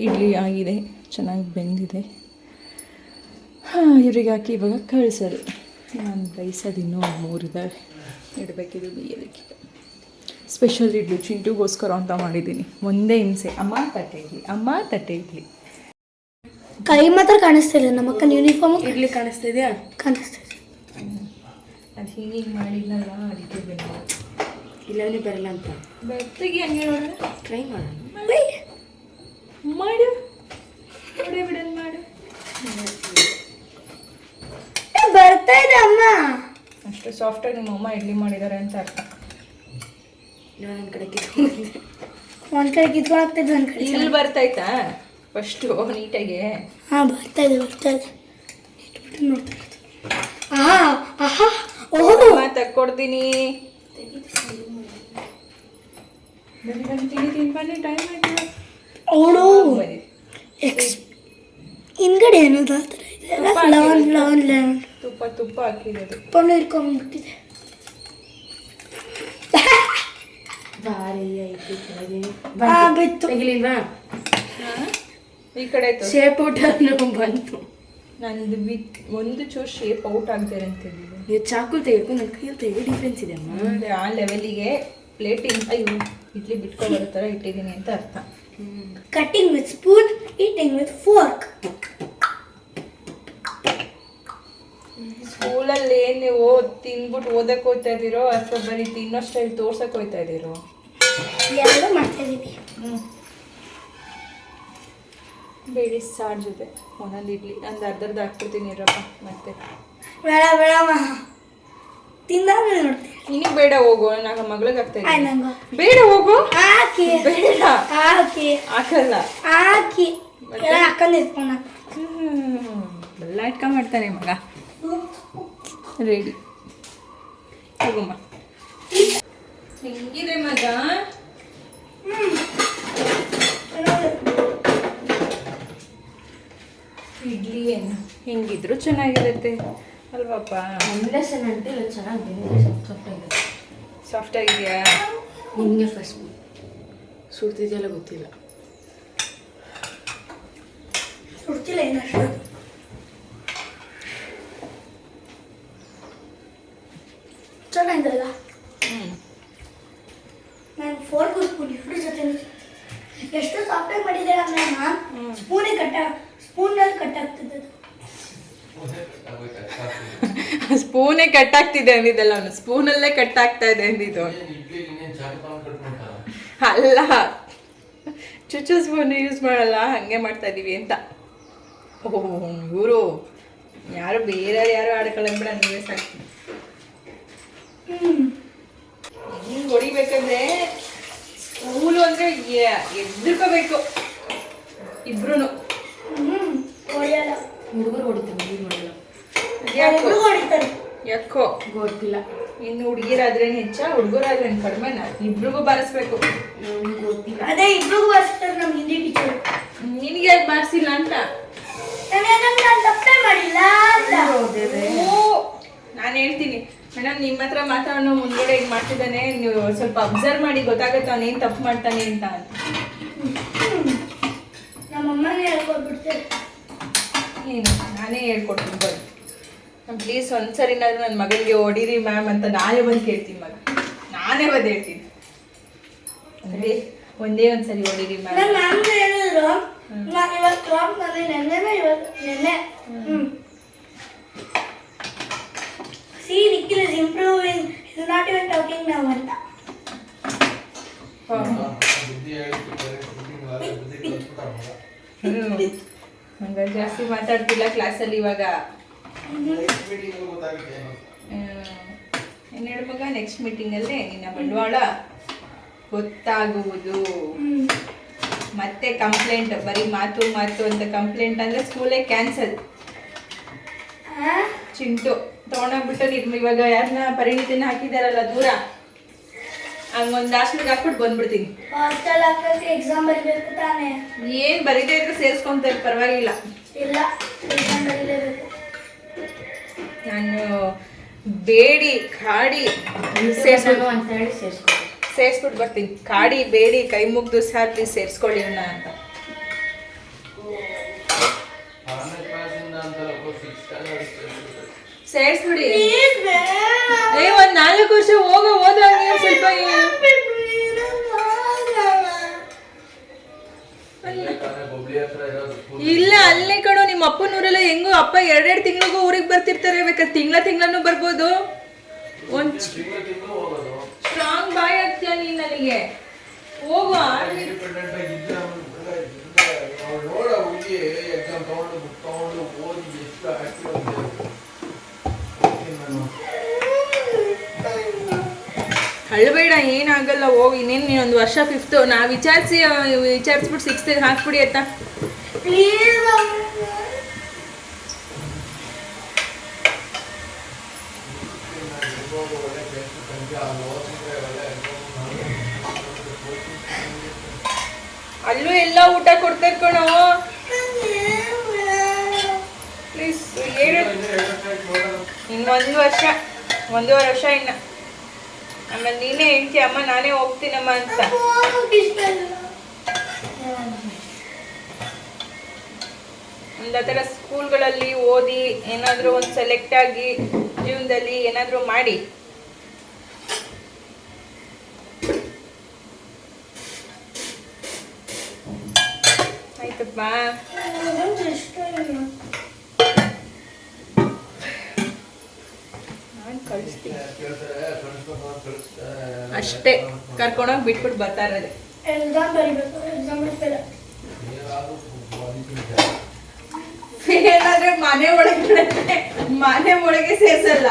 ಇಡ್ಲಿ ಆಗಿದೆ. ಚೆನ್ನಾಗಿ ಬೆಂದಿದೆ. ಹಾಂ ಇವ್ರಿಗೆ ಹಾಕಿ ಇವಾಗ ಕಳಿಸೋದು. ನಾನು ಬೇಯಿಸೋದು ಇನ್ನೂ ಮೂರಿದ್ದಾವೆ ಇಡಬೇಕಿದು ಬೇಯಲಿಕ್ಕೆ ಸ್ಪೆಷಲ್ ಇಡ್ಲಿ ಚಿಂಟುಗೋಸ್ಕರ ಅಂತ ಮಾಡಿದ್ದೀನಿ. ಒಂದೇ ಹಿಂಸೆ. ಅಮ್ಮ ತಟ್ಟೆ ಇಡ್ಲಿ ಅಮ್ಮ ತಟ್ಟೆ ಇಡ್ಲಿ. ಕೈ ಮಾತ್ರ ಕಾಣಿಸ್ತಿಲ್ಲ ನಮ್ಮ ಅಕ್ಕನ ಯೂನಿಫಾರ್ಮ್ ಇಡ್ಲಿ ಕಾಣಿಸ್ತಾ ಕಾಣಿಸ್ತಿದೆ ಅದು ಹಿಂಗೆ ಹಿಂಗೆ ಮಾಡಿದ್ನಲ್ಲ ಅದಕ್ಕೆ ಬೆಂದ ಇಲ್ಲವೇ ಬರಲ್ಲ ಅಂತ. ಬೆತ್ತಗೆ ಹಂಗೆ ನೋಡೋಣ. ಟ್ರೈ ಮಾಡೋಣ ಮಾಡು. ನೋಡೇ ಬಿಡಲ್ ಮಾಡು. ಏ, ಬರ್ತಾ ಇದೆ ಅಮ್ಮ. ಅಷ್ಟು ಸಾಫ್ಟಾಗಿ ನಿಮ್ಮ ಅಮ್ಮ ಇಡ್ಲಿ ಮಾಡಿದ್ದಾರೆ ಅಂತ ಅರ್ಥ. ನಾನು ಒಂದು ಕಡೆ ಕಿತ್ಕೊಂಡಿದ್ದೆ ಒಂದ್ ಕಡೆ ಕಿತ್ಕೊಂಡು ಒಂದ್ ಕಡೆ ಇಲ್ಲಿ ಬರ್ತೈತಾ ಫಸ್ಟು ನೀಟಾಗಿ. ಹಾ ಬರ್ತಾ ಇದೆ ಬರ್ತಾ ಇದೆ. ಇಟ್ಬಿಟ್ಟು ನೋಡ್ತಾ ಆಹಾ ಆಹಾ ಓಹೋ. ತಕ್ಕೊಡ್ತೀನಿ. ಟೈಮ್ ಅವಳು. ಎಕ್ಸ್ ಹಿಂದ್ಗಡೆ ಏನದು ಆ ಥರ ಇದೆ. ತುಪ್ಪ ಲೆವನ್ ಲೆವನ್ ಲೆವನ್ ತುಪ್ಪ ತುಪ್ಪ ತುಪ್ಪನೂ ಪಣ್ಣು ಇಟ್ಕೊಂಡ್ಬಿಟ್ಟಿದೆ ಭಾರಿ ಐತಿ ಕೆಳಗೆ. ಆ ಬಿತ್ತು. ತೆಗಿಲಿಲ್ವಾ? ಈ ಕಡೆ ಶೇಪ್ ಔಟ್ ಬಂತು. ನಂದು ಬಿತ್ ಒಂದು ಚೂರು ಶೇಪ್ ಔಟ್ ಆಗ್ತಾರೆ ಅಂತ ಹೇಳಿದ್ರು. ನೀವು ಚಾಕು ತೆಗೆದು ನನ್ನ ಕೈಯಲ್ಲಿ ತೆಗೆ ಡಿಫ್ರೆನ್ಸ್ ಇದೆ ಅಮ್ಮ. ಆ ಲೆವೆಲಿಗೆ ಪ್ಲೇಟಿಂಗ್ ಅಯ್ಯೋ ಇಡ್ಲಿ ಬಿಟ್ಕೊಂಡು ಥರ ಇಟ್ಟಿದ್ದೀನಿ ಅಂತ ಅರ್ಥ. Cutting with spoon eating with fork ಸ್ಕೂಲಲ್ಲಿ ಏನು ನೀವು ತಿನ್ಬಿಟ್ಟು ಓದಕ್ಕೆ ಹೋಗ್ತಾ ಇದ್ದೀರೋ ಅಥವಾ ಬರೀ ತಿನ್ನೋ ಸ್ಟೈಲ್ ತೋರ್ಸಕ್ಕೆ ಹೋಗ್ತಾ ಇದ್ದೀರೋ? ಎರಡು ಮಾಡ್ತಾ ಇದ್ದೀವಿ ಹ್ಞೂ ಬೇಡಿ ಸಾರ್ ಜೊತೆ. ಒಂದೊಂದು ಇಡ್ಲಿ ಒಂದು ಅರ್ಧರ್ಧ ಹಾಕ್ಬಿಡ್ತೀನಿ ಇರಪ್ಪ ಮತ್ತೆ. ಬೇಡ ಬೇಡಮ್ಮ ತಿಂದಾದ್ಮೇಲೆ ನೋಡ್ತೀನಿ. ನಿನಗೆ ಬೇಡ ಹೋಗು. ನಾನು ಮಗಳಿಗೆ ಆಗ್ತಾ ಇದ್ದೀನಿ. ಬೇಡ ಹೋಗು. ಹಾಕಿ. ಬೇಡ. ಹಾಕಿ. ಹಾಕಲ್ಲ. ಹಾಕಿ. ಎಲ್ಲ ಹಾಕೊಂಡು ಹ್ಞೂ ಎಲ್ಲ ಇಟ್ಕೊಂಡ್ ಮಾಡ್ತಾನೆ ಮಗ. ರೆಡಿ ಹೋಗಮ್ಮ ಹೆಂಗಿದೆ ಮಗ? ಇಡ್ಲಿ ಏನು? ಹೆಂಗಿದ್ರು ಚೆನ್ನಾಗಿರುತ್ತೆ ಅಲ್ವಪ್ಪ? ಅಂದ್ರೆ ಅಂತ ಇಲ್ಲ ಚೆನ್ನಾಗಿ ಬೆಂದಿದೆ ಸಾಫ್ಟ್ ಆಗಿದೆ ಸಾಫ್ಟ್ ಆಗಿದೆಯಾ ನಿಮಗೆ ಫಸ್ಟ್ ಸುಡ್ತಿದೆಯಲ್ಲ ಗೊತ್ತಿಲ್ಲ. ಸುಡ್ತಿಲ್ಲ ಏನಷ್ಟು ಚೆನ್ನಾಗಿದಲ್ಲ ಹ್ಞೂ ನಾನು ಫೋರ್ಕ್ ಸ್ಪೂನ್ ಎರಡು ಜೊತೆ ಎಷ್ಟು ಮಾಡಿದ್ದೀರ. ಸ್ಪೂನೇ ಕಟ್ಟ ಸ್ಪೂನಲ್ಲಿ ಕಟ್ ಆಗ್ತದೆ. ಸ್ಪೂನೇ ಕಟ್ ಆಗ್ತಿದೆ ಅಂದಿದ್ದಲ್ಲ ಅವನು. ಸ್ಪೂನಲ್ಲೇ ಕಟ್ ಆಗ್ತಾ ಇದೆ ಅಂದಿದ್ದು. ಅಲ್ಲ. ಚುಚ್ಚು ಸ್ಪೂನ್ ಯೂಸ್ ಮಾಡಲ್ಲ ಹಂಗೆ ಮಾಡ್ತಾ ಇದೀವಿ ಅಂತ. ಓಹ್ ಇವರು ಯಾರು ಬೇರೆ ಯಾರು ಆಡ್ಕೊಳ್ಳೋದು ಬಿಡ ನೀವೇ ಸಾಕು. ಹಿಂಗೆ ಹೊಡಿಬೇಕಂದ್ರೆ ಸ್ಕೂಲು ಅಂದ್ರೆ ಎದ್ರುಕೋಬೇಕು ಇಬ್ರು ಹುಡುಗರು ಹೊಡಿತಾರೆ ಹೊಡಿತಾರೆ. ಯಾಕೋ? ಗೊತ್ತಿಲ್ಲ. ಇನ್ನು ಹುಡುಗಿರಾದ್ರೆ ಹೆಚ್ಚ ಹುಡುಗರಾದ್ರೆ ಕಡಿಮೆ ಇಬ್ರಿಗೂ ಬಾರಿಸ್ಬೇಕು. ಅದೇ ಇಬ್ರಿಗೂ ಬಾರಿಸ್ತಾರೆ ನಮ್ಮ ಹಿಂದಿ ಟೀಚರ್ ನಿನಗೆ ಯಾಕೆ ಬಾರಿಸಿಲ್ಲ ಅಂತ? ನಾನು ತಪ್ಪೇ ಮಾಡಿಲ್ಲ ಅಂತ. ನಾನು ಹೇಳ್ತೀನಿ. ಮೇಡಮ್ ನಿಮ್ಮ ಹತ್ರ ಮಾತಾಡೋ ಮುಂದ್ಗಡೆ ಹಿಂಗೆ ಮಾಡ್ತಿದ್ದಾನೆ. ನೀವು ಸ್ವಲ್ಪ ಅಬ್ಸರ್ವ್ ಮಾಡಿ ಗೊತ್ತಾಗುತ್ತೆ ಅವನೇನು ತಪ್ಪು ಮಾಡ್ತಾನೆ ಅಂತ. ನಮ್ಮಮ್ಮನೇ ಹೇಳ್ಕೊಟ್ಬಿಡ್ತಾರೆ ಏನು? ನಾನೇ ಹೇಳ್ಕೊಡ್ತೀನಿ ಬನ್ನಿ. ಪ್ಲೀಸ್ ಒಂದ್ಸರಿನಾದ್ರೂ ನನ್ನ ಮಗನಿಗೆ ಹೊಡೀರಿ ಮ್ಯಾಮ್ ಅಂತ ನಾನೇ ಬಂದು ಕೇಳ್ತೀನಿ ಮಗ ನಾನೇ ಬಂದು ಹೇಳ್ತೀನಿ. ಅದೇ ಒಂದೇ ಒಂದ್ಸರಿ ಹೊಡೀರಿ ಮ್ಯಾಮ್. ಹೇಳಿದ್ರು ಇವತ್ತು ನೆನ್ನೆ ಇವತ್ತು ನೆನ್ನೆ. Hmm Nikhil is improving. Improving is not talking talking ನಾವು ಅಂತ ಹಂಗ ಜಾಸ್ತಿ ಮಾತಾಡ್ತಿಲ್ಲ ಕ್ಲಾಸಲ್ಲಿ ಇವಾಗ. ಏನು ಹೇಳು ಮಗ ನೆಕ್ಸ್ಟ್ ಮೀಟಿಂಗಲ್ಲೇ ನಿನ್ನ ಬಂಡವಾಳ ಗೊತ್ತಾಗುವುದು. ಮತ್ತೆ ಕಂಪ್ಲೇಂಟ್ ಬರೀ ಮಾತು ಮಾತು ಅಂತ ಕಂಪ್ಲೇಂಟ್ ಅಂದ್ರೆ ಸ್ಕೂಲೇ ಕ್ಯಾನ್ಸಲ್ ಆ? ಚಿಂಟು. ತೊಗೊಂಡೋಗ್ಬಿಟ್ಟು ನಿಮ್ ಇವಾಗ ಯಾರನ್ನ ಪರಿಣಿತಿನ ಹಾಕಿದಾರಲ್ಲ ದೂರ ಹಂಗೊಂದು ಹಾಸ್ಟೆಲ್ಗೆ ಹಾಕ್ಬಿಟ್ಟು ಬಂದ್ಬಿಡ್ತೀನಿ. ಎಕ್ಸಾಮ್ ಬರಿಬೇಕು ತಾನೇ. ಏನು ಬರೀದೇ ಇದ್ರೆ ಸೇರಿಸ್ಕೊಂತಾರೆ ಪರವಾಗಿಲ್ಲ. ಇಲ್ಲ ನಾನು ಬೇಡಿ ಕಾಡಿ ಸೇರಿಸ್ಬಿಟ್ಟು ಅಂತ ಹೇಳಿ ಸೇರಿಸ್ಬಿಟ್ಟು ಬರ್ತೀನಿ. ಕಾಡಿ ಬೇಡಿ ಕೈ ಮುಗ್ದು ಸಾರ್ ಪ್ಲೀಸ್ ಸೇರಿಸ್ಕೊಳ್ಳಿ ಇವನ್ನ ಅಂತ. ಸೇರಿಸ್ಬಿಡಿ ಏ ಒಂದ್ ನಾಲ್ಕು ವರ್ಷ ಹೋಗೋ ನೀವು ಸ್ವಲ್ಪ ಇಲ್ಲ ಅಲ್ಲೇ ಕಣೋ ನಿಮ್ಮ ಅಪ್ಪನೂರೆಲ್ಲ ಹೆಂಗೋ ಅಪ್ಪ ಎರಡೆರಡು ತಿಂಗಳಿಗೂ ಊರಿಗೆ ಬರ್ತಿರ್ತಾರೆ ಬೇಕಾದ್ರೆ ತಿಂಗಳ ತಿಂಗಳೂ ಬರ್ಬೋದು. ಒಂದ್ ಸ್ಟ್ರಾಂಗ್ ಬಾಯ್ ಆಗ್ತೀಯ ನೀನ್ ನನಗೆ? ಹೋಗು ಆಡ್ಲಿ- ನೋಡ ಹುಡುಗಿ ಎಕ್ಸಾಮ್ ತಗೊಂಡು ಬುಕ್ ತಗೊಂಡು ಓದಿ ಎಷ್ಟು ಅಳ್ಬೇಡ ಏನಾಗಲ್ಲ, ಹೋಗಿ, ಇನ್ನೇನು ಒಂದು ವರ್ಷ ಫಿಫ್ತು ನಾ ವಿಚಾರಿಸಿ ವಿಚಾರಿಸ್ಬಿಟ್ಟು ಸಿಕ್ಸ್ತಿಗೆ ಹಾಕ್ಬಿಡಿ ಆಯ್ತಾ? ಅಲ್ಲೂ ಎಲ್ಲ ಊಟ ಕೊಡ್ತಾರೆ ಕಣೋ. ಪ್ಲೀಸ್ ಹೇಳು ಇನ್ನೊಂದು ವರ್ಷ, ಒಂದೂವರೆ ವರ್ಷ ಇನ್ನ. ಆಮೇಲೆ ನೀನೇ ಹೇಳ್ತಿ ಅಮ್ಮ ನಾನೇ ಹೋಗ್ತೀನಮ್ಮ ಅಂತ. ಒಂದು ಸ್ಕೂಲ್ಗಳಲ್ಲಿ ಓದಿ ಏನಾದರೂ ಒಂದು ಸೆಲೆಕ್ಟ್ ಆಗಿ ಜೀವನದಲ್ಲಿ ಏನಾದರೂ ಮಾಡಿ. ಆಯ್ತಪ್ಪ. ಕಳಿಸ್ತೀನಿ. ಅಷ್ಟೇ. ಕರ್ಕೊಂಡೋಗಿ ಬಿಟ್ಬಿಟ್ಟು ಬರ್ತಾ ಇರೋದೆ. ಏನಾದ್ರೆ ಮನೆ ಒಳಗಡೆ ಮನೆ ಒಳಗೆ ಸೇರ್ಸಲ್ಲ.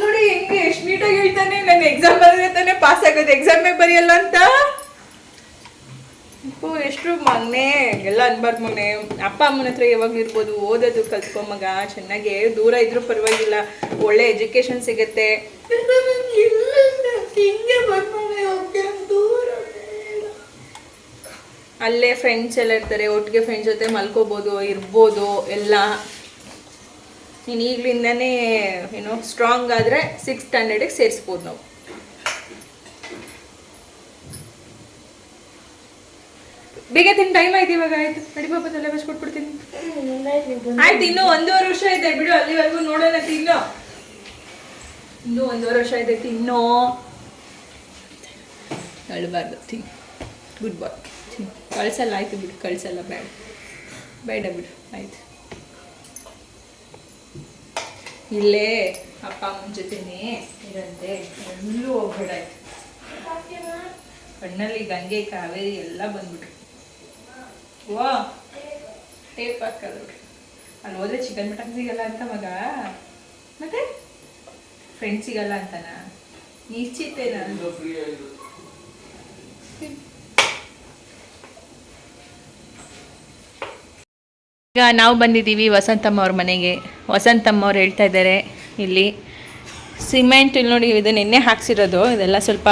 ನೋಡಿ ಹೆಂಗೆ ಎಷ್ಟು ನೀಟಾಗಿ ಹೇಳ್ತಾನೆ. ನನ್ನ ಎಕ್ಸಾಮ್ ಬರೆದ್ರೆ ತಾನೇ ಪಾಸ್ ಆಗೋದು. ಎಕ್ಸಾಮೇ ಬರೆಯಲ್ಲ ಅಂತ? ಅಪ್ಪು ಎಷ್ಟು ಮಗನೇ, ಎಲ್ಲ ಅನ್ಬಾರ್ದು ಮಗನೆ. ಅಪ್ಪ, ಅಮ್ಮನ ಹತ್ರ ಯಾವಾಗಲೂ ಇರ್ಬೋದು, ಓದೋದು, ಕಲ್ತ್ಕೊ ಮಗ, ಚೆನ್ನಾಗಿ ದೂರ ಇದ್ರೂ ಪರವಾಗಿಲ್ಲ, ಒಳ್ಳೆ ಎಜುಕೇಶನ್ ಸಿಗುತ್ತೆ. ಅಲ್ಲೇ ಫ್ರೆಂಡ್ಸ್ ಎಲ್ಲ ಇರ್ತಾರೆ, ಒಟ್ಟಿಗೆ ಫ್ರೆಂಡ್ಸ್ ಜೊತೆ ಮಲ್ಕೋಬೋದು, ಇರ್ಬೋದು, ಎಲ್ಲ. ನೀನು ಈಗಲಿಂದನೇ ಏನು ಸ್ಟ್ರಾಂಗ್ ಆದರೆ ಸಿಕ್ಸ್ ಸ್ಟ್ಯಾಂಡರ್ಡಿಗೆ ಸೇರಿಸ್ಬೋದು ನಾವು. ಬೇಗ ತಿನ್ ಟೈಮ್ ಆಯ್ತು ಇವಾಗ, ಆಯ್ತು. ನಡಿ ಪಾಪ, ತಲೆ ಬಸ್ ಕೊಟ್ಬಿಡ್ತೀನಿ ಆಯ್ತು. ಇನ್ನೂ ಒಂದೂವರೆ ವರ್ಷ ಇದೆ, ಬಿಡು, ಅಲ್ಲಿವರೆಗೂ ನೋಡೋಣ, ತಿನ್ನು. ಇನ್ನೂ ಒಂದೂವರೆ ವರ್ಷ ಇದೆ, ತಿನ್ನೋ. ಅಳಬಾರ್ದು ತಿನ್ ಗುಡ್ ಬಾಯ್ ತಿನ್ ಕಳ್ಸಲ್ಲ, ಆಯ್ತು ಬಿಡು, ಕಳ್ಸಲ್ಲ, ಬೇಡ. ಬೇಡ ಬಿಡು, ಆಯ್ತು. ಇಲ್ಲೇ, ಅಪ್ಪ, ಅಮ್ಮನ ಜೊತೆನೇ ಇರಂತೆ. ಎಲ್ಲೂ ಹೋಗ್ಬೇಡ. ಆಯ್ತು ಕಣ್ಣಲ್ಲಿ ಗಂಗೆ, ಕಾವೇರಿ ಎಲ್ಲ ಬಂದ್ಬಿಟ್ರು. ವಾ ಟೇಪ್ ಹಾಕೋದು. ಅಲ್ಲಿ ಹೋದ್ರೆ ಚಿಕನ್ ಮಟನ್ ಸಿಗಲ್ಲ ಅಂತ ಮಗ. ಮತ್ತೆ? ಫ್ರೆಂಡ್ ಸಿಗಲ್ಲ ಅಂತನಾ? ನಿಶ್ಚಿತೆ ನಾನು. ಈಗ ನಾವು ಬಂದಿದ್ದೀವಿ ವಸಂತಮ್ಮ ಅವ್ರ ಮನೆಗೆ. ವಸಂತಮ್ಮ ಅವ್ರು ಹೇಳ್ತಾ ಇದ್ದಾರೆ ಇಲ್ಲಿ. ಸಿಮೆಂಟ್ ಇಲ್ಲಿ ನೋಡಿ ಇದು ನಿನ್ನೆ ಹಾಕ್ಸಿರೋದು. ಇದೆಲ್ಲ ಸ್ವಲ್ಪ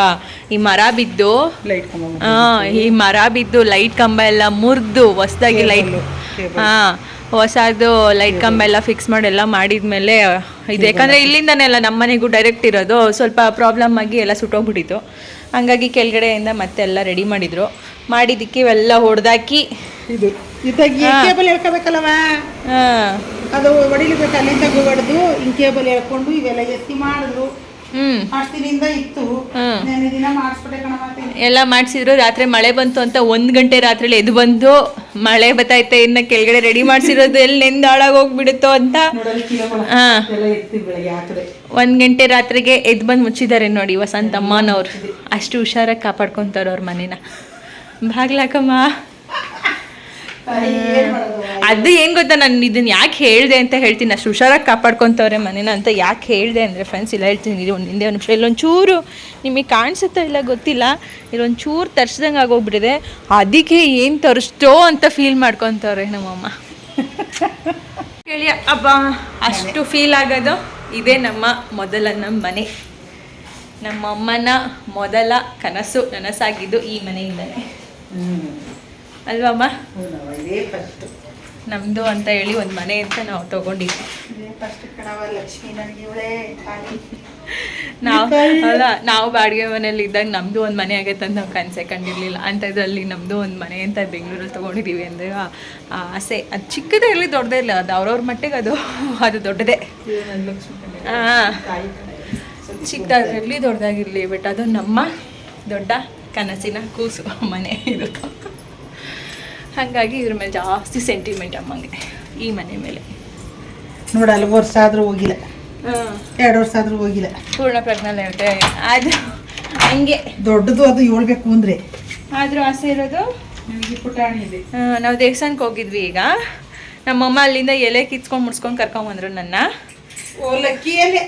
ಈ ಮರ ಬಿದ್ದು ಲೈಟ್ ಈ ಮರ ಬಿದ್ದು ಲೈಟ್ ಕಂಬ ಎಲ್ಲ ಮುರಿದು ಹೊಸದಾಗಿ ಲೈಟ್ ಹಾ ಹೊಸದು ಲೈಟ್ ಕಂಬ ಎಲ್ಲ ಫಿಕ್ಸ್ ಮಾಡಿ ಎಲ್ಲ ಮಾಡಿದ್ಮೇಲೆ ಇದು ಯಾಕಂದ್ರೆ ಇಲ್ಲಿಂದನೇ ಎಲ್ಲ ನಮ್ಮ ಮನೆಗೂ ಡೈರೆಕ್ಟ್ ಇರೋದು. ಸ್ವಲ್ಪ ಪ್ರಾಬ್ಲಮ್ ಆಗಿ ಎಲ್ಲ ಸುಟ್ಟೋಗ್ಬಿಟ್ಟಿತ್ತು. ಹಂಗಾಗಿ ಕೆಳಗಡೆಯಿಂದ ಮತ್ತೆ ಎಲ್ಲ ರೆಡಿ ಮಾಡಿದ್ರು. ಮಾಡಿದ್ದಕ್ಕೆ ಇವೆಲ್ಲ ಹೊಡೆದಾಕಿ ಇದು. ಇದ್ದಾಗ ಈ ಕೇಬಲ್ ಹೇಳ್ಕೋಬೇಕಲ್ಲವ? ಅದು ಹೊಡಿಲಿಬೇಕು ಅಲ್ಲಿಂದ ಹೊಡೆದು ಹಿಂಗ್ ಕೇಬಲ್ ಹೇಳ್ಕೊಂಡು ಇವೆಲ್ಲ ಎತ್ತಿ ಮಾಡಿದ್ರು. ಹ್ಞೂ ಅಷ್ಟು ಇತ್ತು. ದಿನ ಮಾಡಿಸ್ಬಿಟ್ಟೆ ಕಣವ ಎಲ್ಲ ಮಾಡಿಸಿದ್ರು. ರಾತ್ರಿ ಮಳೆ ಬಂತು ಅಂತ ಒಂದು ಗಂಟೆ ರಾತ್ರಿಲಿ ಎದ್ದು ಬಂದು ಮಳೆ ಬತ್ತೈತೆ ಇನ್ನ ಕೆಳಗಡೆ ರೆಡಿ ಮಾಡಿಸಿರೋದು ಎಲ್ಲಿ ನೆಂದು ಹಾಳಾಗಿ ಹೋಗ್ಬಿಡುತ್ತೋ ಅಂತ. ಹಾಂ. ಒಂದು ಗಂಟೆ ರಾತ್ರಿಗೆ ಎದ್ದು ಬಂದು ಮುಚ್ಚಿದ್ದಾರೆ ನೋಡಿ ವಸಂತಮ್ಮನವ್ರು. ಅಷ್ಟು ಹುಷಾರಾಗಿ ಕಾಪಾಡ್ಕೊತಾರೆ ಅವ್ರ ಮನೇನ. ಬಾಗ್ಲಾಕಮ್ಮ ಅದು ಏನು ಗೊತ್ತಾ ನಾನು ಇದನ್ನ ಯಾಕೆ ಹೇಳಿದೆ ಅಂತ ಹೇಳ್ತೀನಿ. ಅಷ್ಟು ಹುಷಾರಾಗಿ ಕಾಪಾಡ್ಕೊತವ್ರೆ ಮನೇನ ಅಂತ ಯಾಕೆ ಹೇಳಿದೆ ಅಂದರೆ ಫ್ರೆಂಡ್ಸ್ ಇಲ್ಲ ಹೇಳ್ತೀನಿ. ಒಂದು ಹಿಂದೆ ಒಂದು ನಿಮಿಷ. ಇಲ್ಲೊಂದು ಚೂರು ನಿಮಗೆ ಕಾಣಿಸುತ್ತೋ ಇಲ್ಲ ಗೊತ್ತಿಲ್ಲ. ಇಲ್ಲೊಂದು ಚೂರು ತರ್ಸ್ದಂಗೆ ಆಗೋಗ್ಬಿಟ್ಟಿದೆ. ಅದಕ್ಕೆ ಏನು ತರಿಸ್ತೋ ಅಂತ ಫೀಲ್ ಮಾಡ್ಕೊತವ್ರೆ ನಮ್ಮಮ್ಮ. ಕೇಳಿ ಅಬ್ಬ ಅಷ್ಟು ಫೀಲ್ ಆಗೋದು ಇದೇ ನಮ್ಮ ಮೊದಲ ನಮ್ಮ ಮನೆ. ನಮ್ಮಮ್ಮನ ಮೊದಲ ಕನಸು ನನಸಾಗಿದ್ದು ಈ ಮನೆಯಿಂದಲೇ ಅಲ್ವಮ್ಮ ನಮ್ಮದು ಅಂತ ಹೇಳಿ ಒಂದು ಮನೆ ಅಂತ ನಾವು ತೊಗೊಂಡಿದ್ವಿ. ನಾವು ಅಲ್ಲ ನಾವು ಬಾಡಿಗೆ ಮನೇಲಿ ಇದ್ದಾಗ ನಮ್ಮದು ಒಂದು ಮನೆ ಆಗೈತೆ ಅಂತ ನಾವು ಕನಸೆ ಕಂಡಿರಲಿಲ್ಲ. ಅಂಥದ್ರಲ್ಲಿ ನಮ್ಮದು ಒಂದು ಮನೆ ಅಂತ ಬೆಂಗಳೂರಲ್ಲಿ ತೊಗೊಂಡಿದ್ದೀವಿ ಅಂದ್ರೆ ಆಸೆ. ಅದು ಚಿಕ್ಕದೇ ಇರಲಿ ದೊಡ್ಡದೇ ಇಲ್ಲ ಅದು ಅವ್ರವ್ರ ಮಟ್ಟಿಗೆ ಅದು ಅದು ದೊಡ್ಡದೇ. ಹಾಂ. ಚಿಕ್ಕದಾಗಿರಲಿ ದೊಡ್ಡದಾಗಿರಲಿ ಬಟ್ ಅದು ನಮ್ಮ ದೊಡ್ಡ ಕನಸಿನ ಕೂಸು ಮನೆ ಇದು. ಹಾಗಾಗಿ ಇದ್ರ ಮೇಲೆ ಜಾಸ್ತಿ ಸೆಂಟಿಮೆಂಟ್ ಅಮ್ಮಂಗೆ ಈ ಮನೆ ಮೇಲೆ. ನೋಡಿ ಅಲ್ಲಿ ವರ್ಷ ಆದ್ರೂ ಹೋಗಿಲ್ಲ. ಎರಡು ವರ್ಷ ಆದ್ರೂ ಹೋಗಿಲ್ಲ. ಪೂರ್ಣ ಪ್ರಜ್ಞಾನ ಇರುತ್ತೆ ಅದು ಹಂಗೆ. ದೊಡ್ಡದು ಅದು ಹೇಳ್ಬೇಕು ಅಂದ್ರೆ. ಆದರೂ ಆಸೆ ಇರೋದು? ನಾವು ದೇವಸ್ಥಾನಕ್ಕೆ ಹೋಗಿದ್ವಿ ಈಗ. ನಮ್ಮಮ್ಮ ಅಲ್ಲಿಂದ ಎಲೆ ಕಿತ್ಕೊಂಡು ಮುಡ್ಸ್ಕೊಂಡು ಕರ್ಕೊಂಬಂದ್ರು ನನ್ನ. ಓ ಲಕ್ಕಿ ಎಲೆ.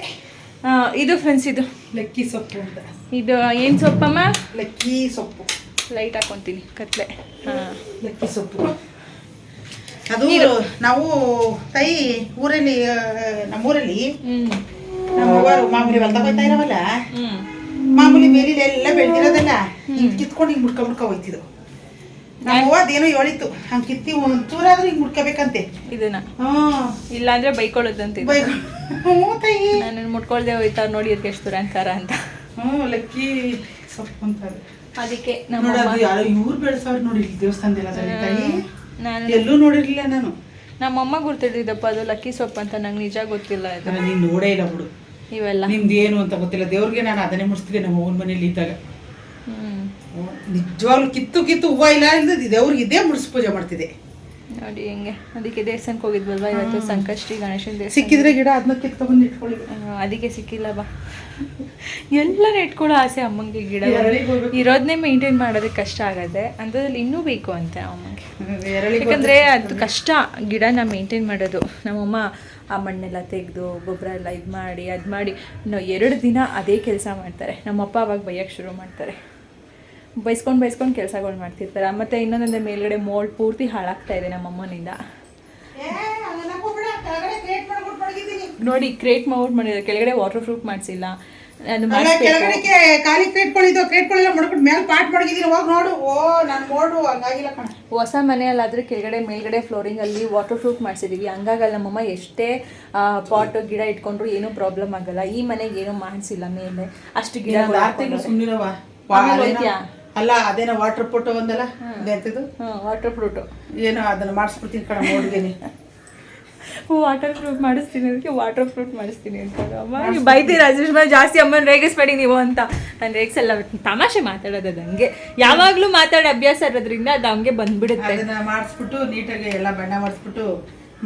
ಇದು ಫ್ರೆಂಡ್ಸ್ ಇದು. ಲಕ್ಕಿ ಸೊಪ್ಪು ಅಂತ. ಇದು ಏನು ಸೊಪ್ಪಮ್ಮ? ಲಕ್ಕಿ ಸೊಪ್ಪು. ಲೈಟ್ ಹಾಕೊಂತೀನಿ ಕತ್ಲೆ. ಹಾಂ. ಲಕ್ಕಿ ಸೊಪ್ಪು ಅದು ನಾವು ತಾಯಿ ಊರಲ್ಲಿ ನಮ್ಮೂರಲ್ಲಿ ಅವ್ವರು ಮಾಮೂಲಿ ಹೊಲ್ದಾಗ ಹೋಯ್ತಾ ಇರವಲ್ಲ? ಮಾಮೂಲಿ ಬೇಲಿಲಿ ಎಲ್ಲ ಬೆಳೆದಿರೋದಲ್ಲ. ಹಿಂಗ್ ಕಿತ್ಕೊಂಡು ಹಿಂಗ್ ಮುಡ್ಕ ಮುಡ್ಕ ಹೋಯ್ತಿದ್ರು. ನಮ್ಮ ಅವ್ವ ಅದೇನೋ ಹೇಳಿತ್ತು. ಹಂಗ್ ಕಿತ್ತಿ ಒಂದ್ ಹಿಂಗ್ ಮುಡ್ಕೋಬೇಕಂತೆ. ಇದನ್ನ. ಹ್ಞೂ ಇಲ್ಲಾಂದ್ರೆ ಬೈಕೊಳ್ಳೋದಂತೆ ಇದು. ಬೈಗಳು ಹ್ಞೂ ತಾಯಿ. ನಾನು ಮುಟ್ಕೊಳ್ದೆ ಹೋಯ್ತಾರ ನೋಡಿ ಅದಕ್ಕೆ ಎಷ್ಟು ಅಂತಾರ ಅಂತ. ಹ್ಞೂ ಲಕ್ಕಿ. ಸೊಪ್ಪು ಅಂತಾರೆ ಅದಕ್ಕೆ ನೋಡೋದು ಯಾರೋ ಇವ್ರು ಬೆಳೆಸೋರು ನೋಡಿ ದೇವಸ್ಥಾನದಲ್ಲ ತಾಯಿ. ನಾನು ಎಲ್ಲೂ ನೋಡಿರ್ಲಿಲ್ಲ ನಾನು. ನಮ್ಮಮ್ಮ ಗುರ್ತಿಡಿದಪ್ಪ ಅದು ಲಕ್ಕಿ ಸೊಪ್ಪು ಅಂತ ನಂಗೆ ನಿಜ ಗೊತ್ತಿಲ್ಲ ಇದು. ನಾನು ನೀನ್ ನೋಡೇ ಇಲ್ಲ ಬಿಡು. ಇವೆಲ್ಲ. ನಿಮ್ದು ಏನು ಅಂತ ಗೊತ್ತಿಲ್ಲ. ದೇವ್ರಿಗೆ ನಾನು ಅದನ್ನೇ ಮುಡಿಸ್ತಿದ್ದೆ ನಮ್ಮ ಅವ್ವನ ಮನೇಲಿ ಇದ್ದಾಗ. ನಿಜವಾಗ್ಲೂ ಕಿತ್ತು ಕಿತ್ತು ಹೂವ ಇಲ್ಲ ಇಲ್ಲದ ದೇವ್ರಿಗೆ ಇದೇ ಮುಡಿಸ್ ಪೂಜೆ ಮಾಡ್ತಿದ್ದೆ. ನೋಡಿ ಹೆಂಗೆ. ಅದಕ್ಕೆ ದೇವಸ್ಥಾನಕ್ಕೆ ಹೋಗಿದ್ವಲ್ವಾ? ಇವತ್ತು ಸಂಕಷ್ಟಿ ಗಣೇಶನ ದೇವಸ್ಥಾನ. ಸಿಕ್ಕಿದ್ರೆ ಗಿಡ ಅದನ್ನ ಕಿತ್ಕೊಂಡು ಇಟ್ಕೊಳ್ಳಿ. ಅದಕ್ಕೆ ಸಿಕ್ಕಿಲ್ಲ ಬಾ. ಎಲ್ಲ ನೆಟ್ಕೊಳ್ಳೋ ಆಸೆ ಅಮ್ಮಂಗೆ ಗಿಡ. ಇರೋದನ್ನೇ ಮೇಂಟೈನ್ ಮಾಡೋದಕ್ಕೆ ಕಷ್ಟ ಆಗತ್ತೆ. ಅಂಥದ್ರಲ್ಲಿ ಇನ್ನೂ ಬೇಕು ಅಂತೆ ಅಮ್ಮಂಗೆ. ಯಾಕಂದರೆ ಅದು ಕಷ್ಟ ಗಿಡನ ಮೇಂಟೈನ್ ಮಾಡೋದು. ನಮ್ಮಮ್ಮ ಆ ಮಣ್ಣೆಲ್ಲ ತೆಗೆದು ಗೊಬ್ಬರ ಎಲ್ಲ ಇದು ಮಾಡಿ ಅದು ಮಾಡಿ ನಾವು ಎರಡು ದಿನ ಅದೇ ಕೆಲಸ ಮಾಡ್ತಾರೆ. ನಮ್ಮಪ್ಪ ಅವಾಗ ಬೈಯೋಕ್ಕೆ ಶುರು ಮಾಡ್ತಾರೆ. ಬೈಸ್ಕೊಂಡು ಬೈಸ್ಕೊಂಡು ಕೆಲಸಗಳು ಮಾಡ್ತಿರ್ತಾರೆ. ಮತ್ತು ಇನ್ನೊಂದಂದ್ರೆ ಮೇಲ್ಗಡೆ ಮೋಲ್ಡ್ ಪೂರ್ತಿ ಹಾಳಾಗ್ತಾ ಇದೆ ನಮ್ಮಮ್ಮನಿಂದ ಅಮ್ಮನಿಂದ. ನೋಡಿ ಕ್ರೇಟ್ ಮೌಟ್ ಮಾಡಿದ್ರೆ ಕೆಳಗಡೆ ವಾಟರ್ ಪ್ರೂಫ್ ಮಾಡಿಸಿಲ್ಲ. ಅದು ಹೊಸ ಮನೆಯಲ್ಲಾದ್ರೆ ಕೆಳಗಡೆ ಮೇಲ್ಗಡೆ ಫ್ಲೋರಿಂಗ್ ಅಲ್ಲಿ ವಾಟರ್ ಪ್ರೂಫ್ ಮಾಡಿಸಿದೀವಿ. ಹಂಗಾಗಲ್ಲ ನಮ್ಮಮ್ಮ ಎಷ್ಟೇ ಪಾಟ್ ಗಿಡ ಇಟ್ಕೊಂಡ್ರು ಏನೂ ಪ್ರಾಬ್ಲಮ್ ಆಗಲ್ಲ. ಈ ಮನೆಗೆ ಏನೂ ಮಾಡಿಸಿಲ್ಲ ಮೇಲೆ. ಅಷ್ಟು ಗಿಡ ಅಲ್ಲ ಅದೇನೋ ವಾಟರ್ ಫೋಟೋ ಒಂದಲ್ಲ? ಅದೆಂತದು? ವಾಟರ್ ಪ್ರೂಫ್ ಏನೋ ಅದನ್ನ ಮಾಡಿಸ್ಬಿಡ್ತೀನಿ ಕಣ ನೋಡಿದ್ದೀನಿ ವಾಟರ್ ಪ್ರೂಫ್ ಮಾಡಿಸ್ತೀನಿ ಅದಕ್ಕೆ ವಾಟರ್ ಪ್ರೂಫ್ ಮಾಡಿಸ್ತೀನಿ ಅಂತ ಅಮ್ಮ ರಾಜೇಶ್ ಬೈತೀರಾ ಸುಷ್ಮಾ ಜಾಸ್ತಿ ಅಮ್ಮನ ರೇಗಿಸ್ಬೇಡಿ ನೀವು ಅಂತ. ನಾನು ರೇಗಿಸಲ್ಲ ತಮಾಷೆ ಮಾತಾಡೋದು ಅದಂಗೆ ಯಾವಾಗಲೂ ಮಾತಾಡೋ ಅಭ್ಯಾಸ ಇರೋದ್ರಿಂದ ಅದು ಹಂಗೆ ಬಂದ್ಬಿಡುತ್ತೆ. ಅದನ್ನ ಮಾಡಿಸ್ಬಿಟ್ಟು ನೀಟಾಗಿ ಎಲ್ಲ ಬಣ್ಣ ಮಾಡಿಸ್ಬಿಟ್ಟು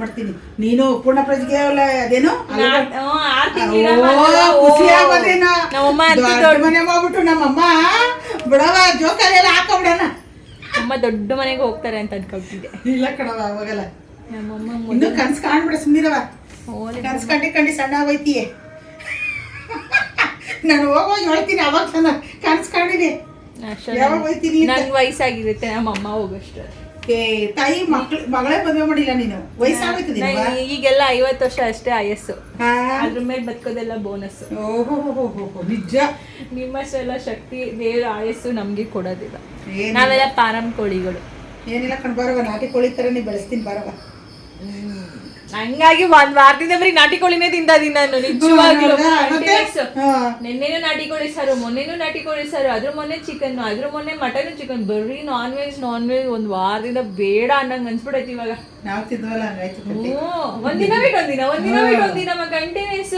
ಮಾಡ್ತೀನಿ. ನೀನು ಪೂರ್ಣ ಪ್ರಜೆಗೆ ಅದೇನು? ನಮ್ಮಮ್ಮ ಮಾಡ್ಬಿಟ್ಟು ನಮ್ಮಮ್ಮ. ಬಿಡವ ಜೋಕಾಲಿ ಎಲ್ಲ ಹಾಕೊಂಬಿಡಣ. ಅಮ್ಮ ದೊಡ್ಡ ಮನೆಗೆ ಹೋಗ್ತಾರೆ ಅಂತ ಅನ್ಕೊಳ್ತಿದ್ದೆ. ಇಲ್ಲ ಕಣವ ಅವಾಗಲ್ಲ. ನಮ್ಮಮ್ಮ ಇನ್ನು ಕನ್ಸ್ ಕಾಣ್ಬಿಡ ಸುಮ್ಮನಿರವ ಓಲಿ ಕನ್ಸ್ ಕಂಡಿ ಕಂಡಿ ಸಣ್ಣ ಆಗೋಯ್ತೀಯ ನಾನು ಹೋಗೋಗಿ ಹೇಳ್ತೀನಿ ಅವಾಗ ಕನ್ಸ್ ಕಾಣಿದೆ ಯಾವಾಗ ಹೋಯ್ತೀನಿ ಅಂತ? ನನ್ ವಯಸ್ಸಾಗಿರುತ್ತೆ ನಮ್ಮಮ್ಮ ಹೋಗಷ್ಟು ಏ ತಾಯಿ ಮಕ್ಳು ಮಗಳೇ ಮದುವೆ ಮಾಡಿಲ್ಲ ನೀನು? ವಯಸ್ಸಾಗೋಯ್ತು ನಿನಗ ಈಗೆಲ್ಲ ಐವತ್ತು ವರ್ಷ ಅಷ್ಟೇ ಆಯಸ್ಸು. ಅದ್ರ ಮೇಲೆ ಬದುಕೋದೆಲ್ಲ ಬೋನಸ್ ಓಹೋ ನಿಜ? ನಿಮ್ಮಷ್ಟೆಲ್ಲ ಶಕ್ತಿ ದೇವ್ರ ಆಯಸ್ಸು ನಮ್ಗೆ ಕೊಡೋದಿಲ್ಲ. ನಾವೆಲ್ಲ ಪಾರಂ ಕೋಳಿಗಳು. ಏನಿಲ್ಲ ಕಣ್ ಬರವ ನಾಟಿ ಕೋಳಿ ತರ ನೀ ಬೆಳೆಸ್ತೀನಿ ಬರವ. ಹಂಗಾಗಿ ಒಂದ್ ವಾರದಿಂದ ಬರೀ ನಾಟಿ ಕೋಳಿನೇ ತಿಂದ ನಾನು ನಿಜವಾಗ್ಲೂ. ನಿನ್ನೆನೂ ನಾಟಿ ಕೋಳಿ ಸಾರು ಮೊನ್ನೆನೂ ನಾಟಿ ಕೋಳಿ ಸಾರು ಅದ್ರ ಮೊನ್ನೆ ಚಿಕನ್ ಅದ್ರ ಮೊನ್ನೆ ಮಟನ್ ಚಿಕನ್ ಬರೀ ನಾನ್ ವೆಜ್ ನಾನ್ ವೆಜ್ ಒಂದ್ ವಾರದಿಂದ ಬೇಡ ಅನ್ನಂಗ್ ಅನ್ಸ್ಬಿಡೈತಿ ಇವಾಗ. ನಾವು ತಿದ್ವಲ್ಲ ಹಂಗಾಯ್ತು ಕತೆ ಹ್ಮ್ ಒಂದಿನ ಬಿಟ್ಟು ಒಂದಿನ ಒಂದಿನ ಬಿಟ್ಟು ಒಂದಿನ ಕಂಟಿನ್ಯೂಸ್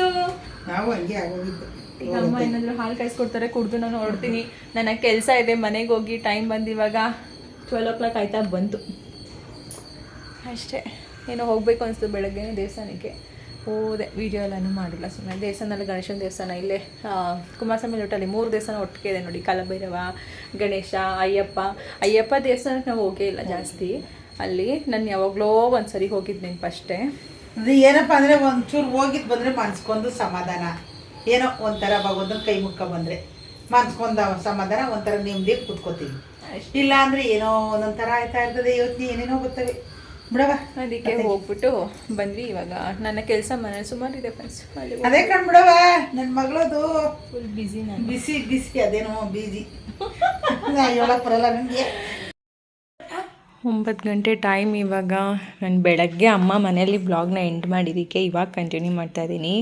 ನಾವು ಹಂಗೆ ಆಗೋಗಿದ್ದು. ಈಗ ಅಮ್ಮ ಏನಾದ್ರು ಹಾಲು ಕಾಯಿಸ್ಕೊಡ್ತಾರೆ ಕುಡ್ದು ನಾನು ಹೊರಡ್ತೀನಿ ನನ್ನ ಕೆಲಸ ಇದೆ ಮನೆಗೆ ಹೋಗಿ ಟೈಮ್ ಬಂದು ಇವಾಗ ಟ್ವೆಲ್ ಓ ಕ್ಲಾಕ್ ಆಯ್ತಾ ಬಂತು. ಅಷ್ಟೇ. ಏನೋ ಹೋಗಬೇಕು ಅನಿಸ್ತು ಬೆಳಗ್ಗೆ ದೇವಸ್ಥಾನಕ್ಕೆ. ಹೋದೆ. ವೀಡಿಯೋ ಎಲ್ಲನೂ ಮಾಡಿಲ್ಲ ಸುಮ್ಮನೆ ದೇವಸ್ಥಾನದಲ್ಲಿ ಗಣೇಶನ ದೇವಸ್ಥಾನ ಇಲ್ಲೇ ಕುಮಾರಸ್ವಾಮಿ ಲೋಟಲ್ಲಿ ಮೂರು ದೇವಸ್ಥಾನ ಒಟ್ಟಿಗೆ ಇದೆ ನೋಡಿ. ಕಾಲಭೈರವ ಗಣೇಶ ಅಯ್ಯಪ್ಪ. ಅಯ್ಯಪ್ಪ ದೇವಸ್ಥಾನಕ್ಕೆ ನಾವು ಹೋಗೇ ಇಲ್ಲ ಜಾಸ್ತಿ. ಅಲ್ಲಿ ನಾನು ಯಾವಾಗಲೋ ಒಂದು ಸರಿ ಹೋಗಿದ್ದು ನೆನಪು ಅಷ್ಟೇ ಅಂದ್ರೆ ಏನಪ್ಪ ಅಂದರೆ ಒಂಚೂರು ಹೋಗಿದ್ದು ಬಂದರೆ ಮನ್ಸ್ಕೊಂಡು ಸಮಾಧಾನ. ಏನೋ ಒಂಥರ ಭಗವಂತನ ಕೈ ಮುಕ್ಕ ಬಂದರೆ. ಮನ್ಸ್ಕೊಂದ ಸಮಾಧಾನ ಒಂಥರ ನೆಮ್ಮದಿ ಕೂತ್ಕೋತೀವಿ. ಇಲ್ಲ ಅಂದರೆ ಏನೋ ಒಂದೊಂಥರ ಆಯ್ತಾ ಇರ್ತದೆ ಯೋಚನೆ ಏನೇನೋ ಬರ್ತವೆ. ಬಿಡವ ಅದಕ್ಕೆ ಹೋಗ್ಬಿಟ್ಟು ಬಂದ್ವಿ ಇವಾಗ. ನನ್ನ ಕೆಲಸ ಮನೆ ಸುಮಾರು ಇದೆ ಫ್ರೆಂಡ್ಸ್ ಅಲ್ಲಿ ಅದೇ ಕಣ್ ಬಿಡವ ನನ್ನ ಮಗಳದು ಫುಲ್ ಬಿಸಿ ನಾನು. ಬಿಸಿ ಬಿಸಿ ಅದೇನೋ ಬೀಜಿ ಹೇಳಕ್ ಬರಲ್ಲ ನನಗೆ ಒಂಬತ್ತು ಗಂಟೆ ಟೈಮ್ ಇವಾಗ. ನಾನು ಬೆಳಗ್ಗೆ ಅಮ್ಮ ಮನೆಯಲ್ಲಿ ಬ್ಲಾಗ್ನ ಎಂಡ್ ಮಾಡಿದ್ದಕ್ಕೆ ಇವಾಗ ಕಂಟಿನ್ಯೂ ಮಾಡ್ತಾ ಇದ್ದೀನಿ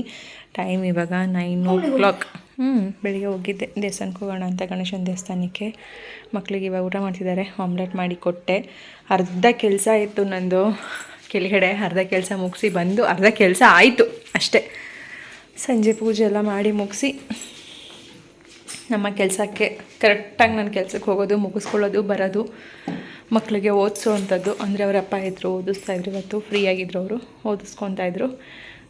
ಟೈಮ್ ಇವಾಗ ನೈನ್ ಓ ಕ್ಲಾಕ್ ಹ್ಞೂ ಬೆಳಿಗ್ಗೆ ಹೋಗಿದ್ದೆ, ದೇವಸ್ಥಾನಕ್ಕೆ ಹೋಗೋಣ ಅಂತ ಗಣೇಶನ ದೇವಸ್ಥಾನಕ್ಕೆ. ಮಕ್ಕಳಿಗೆ ಇವಾಗ ಊಟ ಮಾಡ್ತಿದ್ದಾರೆ, ಆಮ್ಲೆಟ್ ಮಾಡಿ ಕೊಟ್ಟೆ. ಅರ್ಧ ಕೆಲಸ ಇತ್ತು ನಂದು. ಕೆಳಗಡೆ ಅರ್ಧ ಕೆಲಸ ಮುಗಿಸಿ ಬಂದು, ಅರ್ಧ ಕೆಲಸ ಆಯಿತು ಅಷ್ಟೇ. ಸಂಜೆ ಪೂಜೆ ಎಲ್ಲ ಮಾಡಿ ಮುಗಿಸಿ, ನಮ್ಮ ಕೆಲಸಕ್ಕೆ, ಕರೆಕ್ಟಾಗಿ ನನ್ನ ಕೆಲಸಕ್ಕೆ ಹೋಗೋದು, ಮುಗಿಸ್ಕೊಳ್ಳೋದು, ಬರೋದು ಮಕ್ಕಳಿಗೆ ಓದಿಸೋ ಅಂಥದ್ದು ಅಂದರೆ ಅವರ ಅಪ್ಪ ಇದ್ದರು ಓದಿಸ್ತಾ ಇದ್ರು ಇವತ್ತು, ಫ್ರೀ ಆಗಿದ್ರು ಅವರು, ಓದಿಸ್ಕೊತಾ ಇದ್ರು.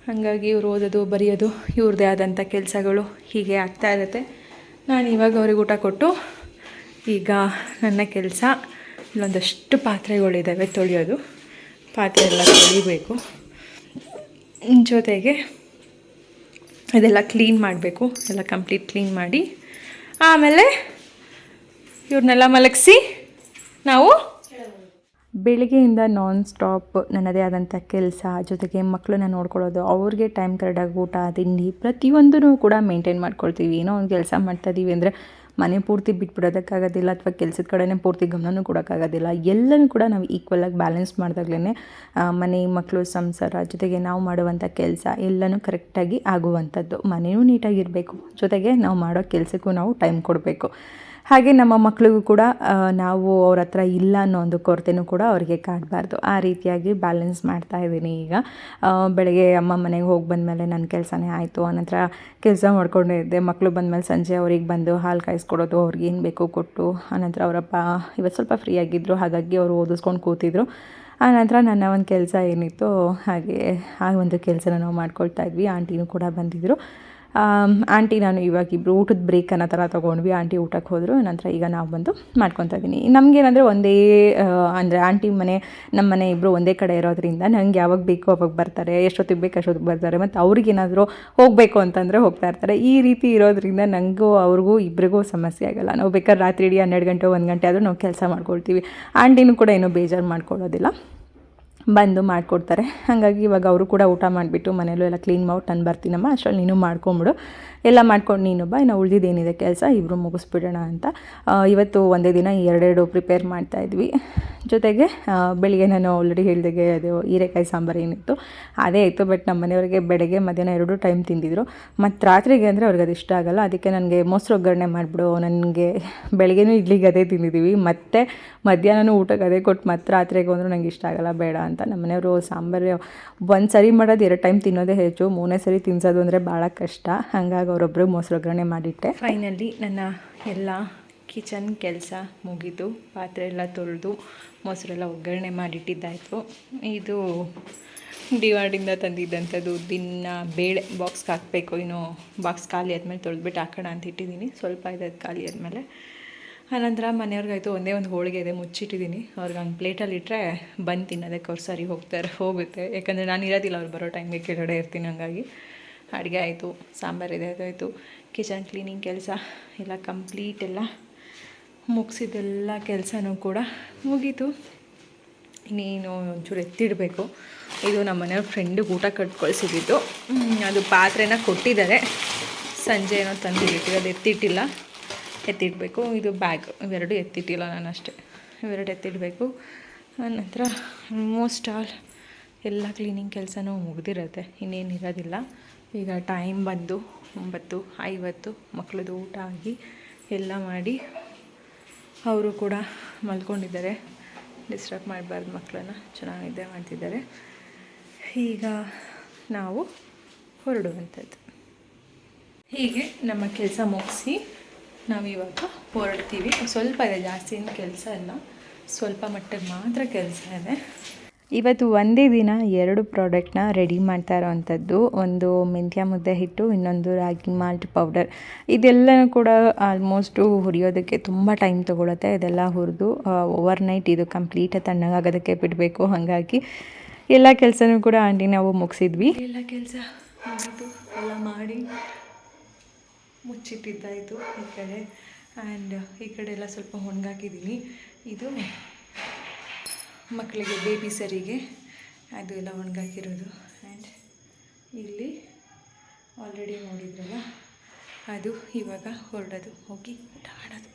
ಹಾಗಾಗಿ ಇವ್ರು ಓದೋದು, ಬರೆಯೋದು ಇವ್ರದ್ದೇ ಆದಂಥ ಕೆಲಸಗಳು ಹೀಗೆ ಆಗ್ತಾ ಇರುತ್ತೆ. ನಾನು ಇವಾಗ ಅವ್ರಿಗೆ ಊಟ ಕೊಟ್ಟು ಈಗ ನನ್ನ ಕೆಲಸ, ಇಲ್ಲೊಂದಷ್ಟು ಪಾತ್ರೆಗಳಿದ್ದಾವೆ ತೊಳೆಯೋದು. ಪಾತ್ರೆ ಎಲ್ಲ ತೊಳಿಬೇಕು. ಜೊತೆಗೆ ಇದೆಲ್ಲ ಕ್ಲೀನ್ ಮಾಡಬೇಕು, ಎಲ್ಲ ಕಂಪ್ಲೀಟ್ ಕ್ಲೀನ್ ಮಾಡಿ. ಆಮೇಲೆ ಇವ್ರನ್ನೆಲ್ಲ ಮಲಗಿಸಿ ನಾವು ಬೆಳಿಗ್ಗೆಯಿಂದ ನಾನ್ ಸ್ಟಾಪ್ ನನ್ನದೇ ಆದಂಥ ಕೆಲಸ, ಜೊತೆಗೆ ಮಕ್ಕಳನ್ನ ನೋಡ್ಕೊಳ್ಳೋದು, ಅವ್ರಿಗೆ ಟೈಮ್ ಕರೆಕ್ಟಾಗಿ ಊಟ, ತಿಂಡಿ ಪ್ರತಿಯೊಂದೂ ಕೂಡ ಮೇಂಟೈನ್ ಮಾಡ್ಕೊಳ್ತೀವಿ. ಏನೋ ಒಂದು ಕೆಲಸ ಮಾಡ್ತಾ ಇದ್ದೀವಿ ಅಂದರೆ ಮನೆ ಪೂರ್ತಿ ಬಿಟ್ಬಿಡೋದಕ್ಕಾಗೋದಿಲ್ಲ ಅಥವಾ ಕೆಲಸದ ಕಡೆಯೇ ಪೂರ್ತಿ ಗಮನವೂ ಕೊಡೋಕ್ಕಾಗೋದಿಲ್ಲ. ಎಲ್ಲನೂ ಕೂಡ ನಾವು ಈಕ್ವಲಾಗಿ ಬ್ಯಾಲೆನ್ಸ್ ಮಾಡಿದಾಗ್ಲೇ ಮನೆ ಮಕ್ಕಳು ಸಂಸಾರ, ಜೊತೆಗೆ ನಾವು ಮಾಡುವಂಥ ಕೆಲಸ ಎಲ್ಲನೂ ಕರೆಕ್ಟಾಗಿ ಆಗುವಂಥದ್ದು. ಮನೆಯೂ ನೀಟಾಗಿರಬೇಕು ಜೊತೆಗೆ ನಾವು ಮಾಡೋ ಕೆಲಸಕ್ಕೂ ನಾವು ಟೈಮ್ ಕೊಡಬೇಕು. ಹಾಗೆ ನಮ್ಮ ಮಕ್ಕಳಿಗೂ ಕೂಡ ನಾವು ಅವ್ರ ಹತ್ರ ಇಲ್ಲ ಅನ್ನೋ ಒಂದು ಕೊರತೆನೂ ಕೂಡ ಅವ್ರಿಗೆ ಕಾಡಬಾರ್ದು ಆ ರೀತಿಯಾಗಿ ಬ್ಯಾಲೆನ್ಸ್ ಮಾಡ್ತಾ ಇದ್ದೀನಿ ಈಗ. ಬೆಳಗ್ಗೆ ಅಮ್ಮ ಮನೆಗೆ ಹೋಗಿ ಬಂದಮೇಲೆ ನನ್ನ ಕೆಲಸನೇ ಆಯಿತು. ಆನಂತರ ಕೆಲಸ ಮಾಡ್ಕೊಂಡೇ ಇದ್ದೆ. ಮಕ್ಕಳು ಬಂದಮೇಲೆ ಸಂಜೆ ಅವ್ರಿಗೆ ಬಂದು ಹಾಲು ಕಾಯಿಸ್ಕೊಡೋದು, ಅವ್ರಿಗೆ ಏನು ಬೇಕೋ ಕೊಟ್ಟು. ಆನಂತರ ಅವರಪ್ಪ ಇವತ್ತು ಸ್ವಲ್ಪ ಫ್ರೀ ಆಗಿದ್ದರು ಹಾಗಾಗಿ ಅವರು ಓದಿಸ್ಕೊಂಡು ಕೂತಿದ್ರು. ಆನಂತರ ನನ್ನ ಒಂದು ಕೆಲಸ ಏನಿತ್ತು ಹಾಗೆ ಆ ಒಂದು ಕೆಲಸನ ನಾವು ಮಾಡ್ಕೊಳ್ತಾ ಇದ್ವಿ. ಆಂಟಿನೂ ಕೂಡ ಬಂದಿದ್ದರು ಆಂಟಿ ನಾನು ಇವಾಗ ಇಬ್ಬರು ಊಟದ ಬ್ರೇಕ್ ಅನ್ನೋ ಥರ ತೊಗೊಂಡ್ವಿ. ಆಂಟಿ ಊಟಕ್ಕೆ ಹೋದರು, ನಂತರ ಈಗ ನಾವು ಬಂದು ಮಾಡ್ಕೊತಾ ಇದ್ದೀನಿ ನಮಗೇನಂದರೆ ಒಂದೇ ಅಂದರೆ ಆಂಟಿ ಮನೆ ನಮ್ಮ ಮನೆ ಇಬ್ಬರು ಒಂದೇ ಕಡೆ ಇರೋದ್ರಿಂದ ನಂಗೆ ಯಾವಾಗ ಬೇಕು ಅವಾಗ ಬರ್ತಾರೆ. ಎಷ್ಟೊತ್ತಿಗೆ ಬೇಕು ಅಷ್ಟೊತ್ತಿಗೆ ಬರ್ತಾರೆ. ಮತ್ತು ಅವ್ರಿಗೇನಾದರೂ ಹೋಗಬೇಕು ಅಂತಂದರೆ ಹೋಗ್ತಾ ಇರ್ತಾರೆ. ಈ ರೀತಿ ಇರೋದ್ರಿಂದ ನನಗೂ ಅವ್ರಿಗೂ ಇಬ್ಬರಿಗೂ ಸಮಸ್ಯೆ ಆಗಲ್ಲ. ನಾವು ಬೇಕಾದ್ರೆ ರಾತ್ರಿ ಇಡೀ ಹನ್ನೆರಡು ಗಂಟೆ ಒಂದು ಗಂಟೆ ಆದರೂ ನಾವು ಕೆಲಸ ಮಾಡ್ಕೊಳ್ತೀವಿ. ಆಂಟಿನೂ ಕೂಡ ಏನೂ ಬೇಜಾರು ಮಾಡ್ಕೊಳ್ಳೋದಿಲ್ಲ ಬಂದು ಮಾಡಿಕೊಡ್ತಾರೆ. ಹಾಗಾಗಿ ಇವಾಗ ಅವರು ಕೂಡ ಊಟ ಮಾಡಿಬಿಟ್ಟು ಮನೆಯಲ್ಲೂ ಎಲ್ಲ ಕ್ಲೀನ್ ಮಾಡಿ ನಾನು ಬರ್ತೀನಮ್ಮ. ಅಷ್ಟರಲ್ಲಿ ನೀನು ಮಾಡ್ಕೊಂಬಿಡು. ಎಲ್ಲ ಮಾಡ್ಕೊಂಡು ನೀನು ಬಾ, ಇನ್ನು ಉಳಿದಿದ್ದೇನಿದೆ ಕೆಲಸ ಇಬ್ಬರು ಮುಗಿಸ್ಬಿಡೋಣ ಅಂತ. ಇವತ್ತು ಒಂದೇ ದಿನ ಎರಡೆರಡು ಪ್ರಿಪೇರ್ ಮಾಡ್ತಾಯಿದ್ವಿ ಜೊತೆಗೆ ಬೆಳಿಗ್ಗೆ ನಾನು ಆಲ್ರೆಡಿ ಹೇಳಿದಾಗೆ ಅದು ಹೀರೆಕಾಯಿ ಸಾಂಬಾರು ಏನಿತ್ತು, ಅದೇ ಇತ್ತು ಬಟ್ ನಮ್ಮ ಮನೆಯವರಿಗೆ ಬೆಳಗ್ಗೆ ಮಧ್ಯಾಹ್ನ ಎರಡು ಟೈಮ್ ತಿಂದಿದ್ರು. ಮತ್ತು ರಾತ್ರಿಗೆ ಅಂದರೆ ಅವ್ರಿಗೆ ಅದು ಇಷ್ಟ ಆಗಲ್ಲ, ಅದಕ್ಕೆ ನನಗೆ ಮೊಸರು ಒಗ್ಗರಣೆ ಮಾಡಿಬಿಡು, ನನಗೆ ಬೆಳಗ್ಗೆನೂ ಇಡ್ಲಿಗೆ ಅದೇ ತಿಂದಿದ್ದೀವಿ ಮತ್ತು ಮಧ್ಯಾಹ್ನನೂ ಊಟಕ್ಕೆ ಅದೇ ಕೊಟ್ಟು ಮತ್ತೆ ರಾತ್ರಿಗೆ ಅಂದರೂ ನಂಗೆ ಇಷ್ಟ ಆಗಲ್ಲ, ಬೇಡ ಅಂತ. ನಮ್ಮ ಮನೆಯವರು ಸಾಂಬಾರು ಒಂದು ಸರಿ ಮಾಡೋದು, ಎರಡು ಟೈಮ್ ತಿನ್ನೋದೇ ಹೆಚ್ಚು, ಮೂರನೇ ಸರಿ ತಿನ್ಸೋದು ಅಂದರೆ ಭಾಳ ಕಷ್ಟ. ಹಾಗಾಗಿ ಅವರೊಬ್ಬರು ಮೊಸರು ಒಗ್ಗರಣೆ ಮಾಡಿಟ್ಟೆ. ಫೈನಲಿ ನನ್ನ ಎಲ್ಲ ಕಿಚನ್ ಕೆಲಸ ಮುಗಿದು, ಪಾತ್ರೆ ಎಲ್ಲ ತೊಳೆದು, ಮೊಸರೆಲ್ಲ ಒಗ್ಗರಣೆ ಮಾಡಿಟ್ಟಿದ್ದಾಯಿತು. ಇದು ಡಿವಾರ್ಡಿಂದ ತಂದಿದ್ದಂಥದ್ದು ದಿನ ಬೇಳೆ ಬಾಕ್ಸ್ಗೆ ಹಾಕಬೇಕು, ಇನ್ನು ಬಾಕ್ಸ್ ಖಾಲಿ ಆದಮೇಲೆ ತೊಳೆದ್ಬಿಟ್ಟು ಹಾಕೋಣ ಅಂತ ಇಟ್ಟಿದ್ದೀನಿ. ಸ್ವಲ್ಪ ಇದೆ ಖಾಲಿ ಆದಮೇಲೆ. ಆನಂತರ ಮನೆಯವ್ರಿಗಾಯ್ತು ಒಂದೇ ಒಂದು ಹೋಳಿಗೆ ಇದೆ ಮುಚ್ಚಿಟ್ಟಿದ್ದೀನಿ. ಅವ್ರಿಗೆ ಹಂಗೆ ಪ್ಲೇಟಲ್ಲಿ ಇಟ್ಟರೆ ಬಂದು ತಿನ್ನೋದಕ್ಕೆ ಅವ್ರು ಸರಿ ಹೋಗ್ತಾರೆ, ಹೋಗುತ್ತೆ. ಯಾಕಂದರೆ ನಾನು ಇರೋದಿಲ್ಲ, ಅವ್ರು ಬರೋ ಟೈಮ್ಗೆ ಕೆಳಗಡೆ ಇರ್ತೀನಿ ಹಂಗಾಗಿ. ಅಡುಗೆ ಆಯಿತು, ಸಾಂಬಾರು ಇದೆ, ಅದಾಯಿತು. ಕಿಚನ್ ಕ್ಲೀನಿಂಗ್ ಕೆಲಸ ಎಲ್ಲ ಕಂಪ್ಲೀಟ್ ಎಲ್ಲ ಮುಗಿಸಿದೆಲ್ಲ ಕೆಲಸನೂ ಕೂಡ ಮುಗೀತು. ಇನ್ನೇನು ಒಂಚೂರು ಎತ್ತಿಡಬೇಕು. ಇದು ನಮ್ಮ ಮನೆಯವ್ರ ಫ್ರೆಂಡಿಗೆ ಊಟ ಕಟ್ಕೊಳ್ಸಿದ್ದು. ಅದು ಪಾತ್ರೆನ ಕೊಟ್ಟಿದ್ದಾರೆ. ಸಂಜೆ ಏನೋ ತಂದಿಟ್ಟಿದ್ದು ಅದು ಎತ್ತಿಟ್ಟಿಲ್ಲ. ಎತ್ತಿಡಬೇಕು. ಇದು ಬ್ಯಾಗ್ ಇವೆರಡು ಎತ್ತಿಟ್ಟಿಲ್ಲ ನಾನು ಅಷ್ಟೇ. ಇವೆರಡು ಎತ್ತಿಡಬೇಕು. ನಂತರ ಆಲ್ಮೋಸ್ಟ್ ಆಲ್ ಎಲ್ಲ ಕ್ಲೀನಿಂಗ್ ಕೆಲಸನೂ ಮುಗ್ದಿರುತ್ತೆ. ಇನ್ನೇನು ಇರೋದಿಲ್ಲ ಈಗ ಟೈಮ್ ಬಂದು ಒಂಬತ್ತು, ಐವತ್ತು ಮಕ್ಕಳದ್ದು ಊಟ ಆಗಿ ಎಲ್ಲ ಮಾಡಿ ಅವರು ಕೂಡ ಮಲ್ಕೊಂಡಿದ್ದಾರೆ. ಡಿಸ್ಟರ್ಬ್ ಮಾಡಬಾರ್ದು ಮಕ್ಕಳನ್ನ ಚೆನ್ನಾಗಿ ನಿದ್ದೆ ಮಾಡ್ತಿದ್ದಾರೆ. ಈಗ ನಾವು ಹೊರಡುವಂಥದ್ದು. ಹೀಗೆ ನಮ್ಮ ಕೆಲಸ ಮುಗಿಸಿ ನಾವಿವಾಗ ಹೊರಡ್ತೀವಿ. ಸ್ವಲ್ಪ ಇದೆ ಜಾಸ್ತಿ ಕೆಲಸ ಇಲ್ಲ. ಸ್ವಲ್ಪ ಮಟ್ಟಿಗೆ ಮಾತ್ರ ಕೆಲಸ ಇದೆ. ಇವತ್ತು ಒಂದೇ ದಿನ ಎರಡು ಪ್ರಾಡಕ್ಟ್ನ ರೆಡಿ ಮಾಡ್ತಾ ಇರೋವಂಥದ್ದು. ಒಂದು ಮೆಂತ್ಯ ಮುದ್ದೆ ಹಿಟ್ಟು, ಇನ್ನೊಂದು ರಾಗಿ ಮಾಲ್ಟ್ ಪೌಡರ್. ಇದೆಲ್ಲನೂ ಕೂಡ ಆಲ್ಮೋಸ್ಟು ಹುರಿಯೋದಕ್ಕೆ ತುಂಬ ಟೈಮ್ ತೊಗೊಳುತ್ತೆ. ಇದೆಲ್ಲ ಹುರಿದು ಓವರ್ ನೈಟ್ ಇದು ಕಂಪ್ಲೀಟ್ ತಣ್ಣಗಾಗೋದಕ್ಕೆ ಬಿಡಬೇಕು. ಹಾಗಾಗಿ ಎಲ್ಲ ಕೆಲಸನೂ ಕೂಡ ಆಂಟಿ ನಾವು ಮುಗಿಸಿದ್ವಿ. ಎಲ್ಲ ಕೆಲಸ ಎಲ್ಲ ಮಾಡಿ ಮುಚ್ಚಿಟ್ಟಿದ್ದಾಯಿತು ಈ ಕಡೆ. ಆ್ಯಂಡ್ ಈ ಕಡೆ ಎಲ್ಲ ಸ್ವಲ್ಪ ಒಣಗಾಕಿದ್ದೀನಿ. ಇದು ಮಕ್ಕಳಿಗೆ ಬೇಬಿ ಸರಿಗೆ ಅದು ಎಲ್ಲ ಒಣಗಾಕಿರೋದು. ಆ್ಯಂಡ್ ಇಲ್ಲಿ ಆಲ್ರೆಡಿ ನೋಡಿದ್ರಲ್ಲ, ಅದು ಇವಾಗ ಹೊರಡೋದು. ಹೋಗಿ ಊಟ ಆಡೋದು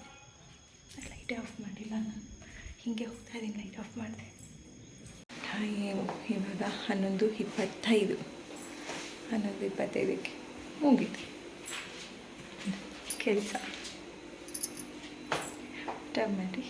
ಲೈಟೇ ಆಫ್ ಮಾಡಿಲ್ಲ ನಾನು. ಹೀಗೆ ಹೋಗ್ತಾ ಇದ್ದೀನಿ ಲೈಟ್ ಆಫ್ ಮಾಡಿದೆ. ಟೈಮ್ ಇವಾಗ ಹನ್ನೊಂದು ಇಪ್ಪತ್ತೈದು. ಹನ್ನೊಂದು ಇಪ್ಪತ್ತೈದಕ್ಕೆ ಮುಗೀತು. ಕೆಲಸ. ಊಟ ಮಾಡಿ.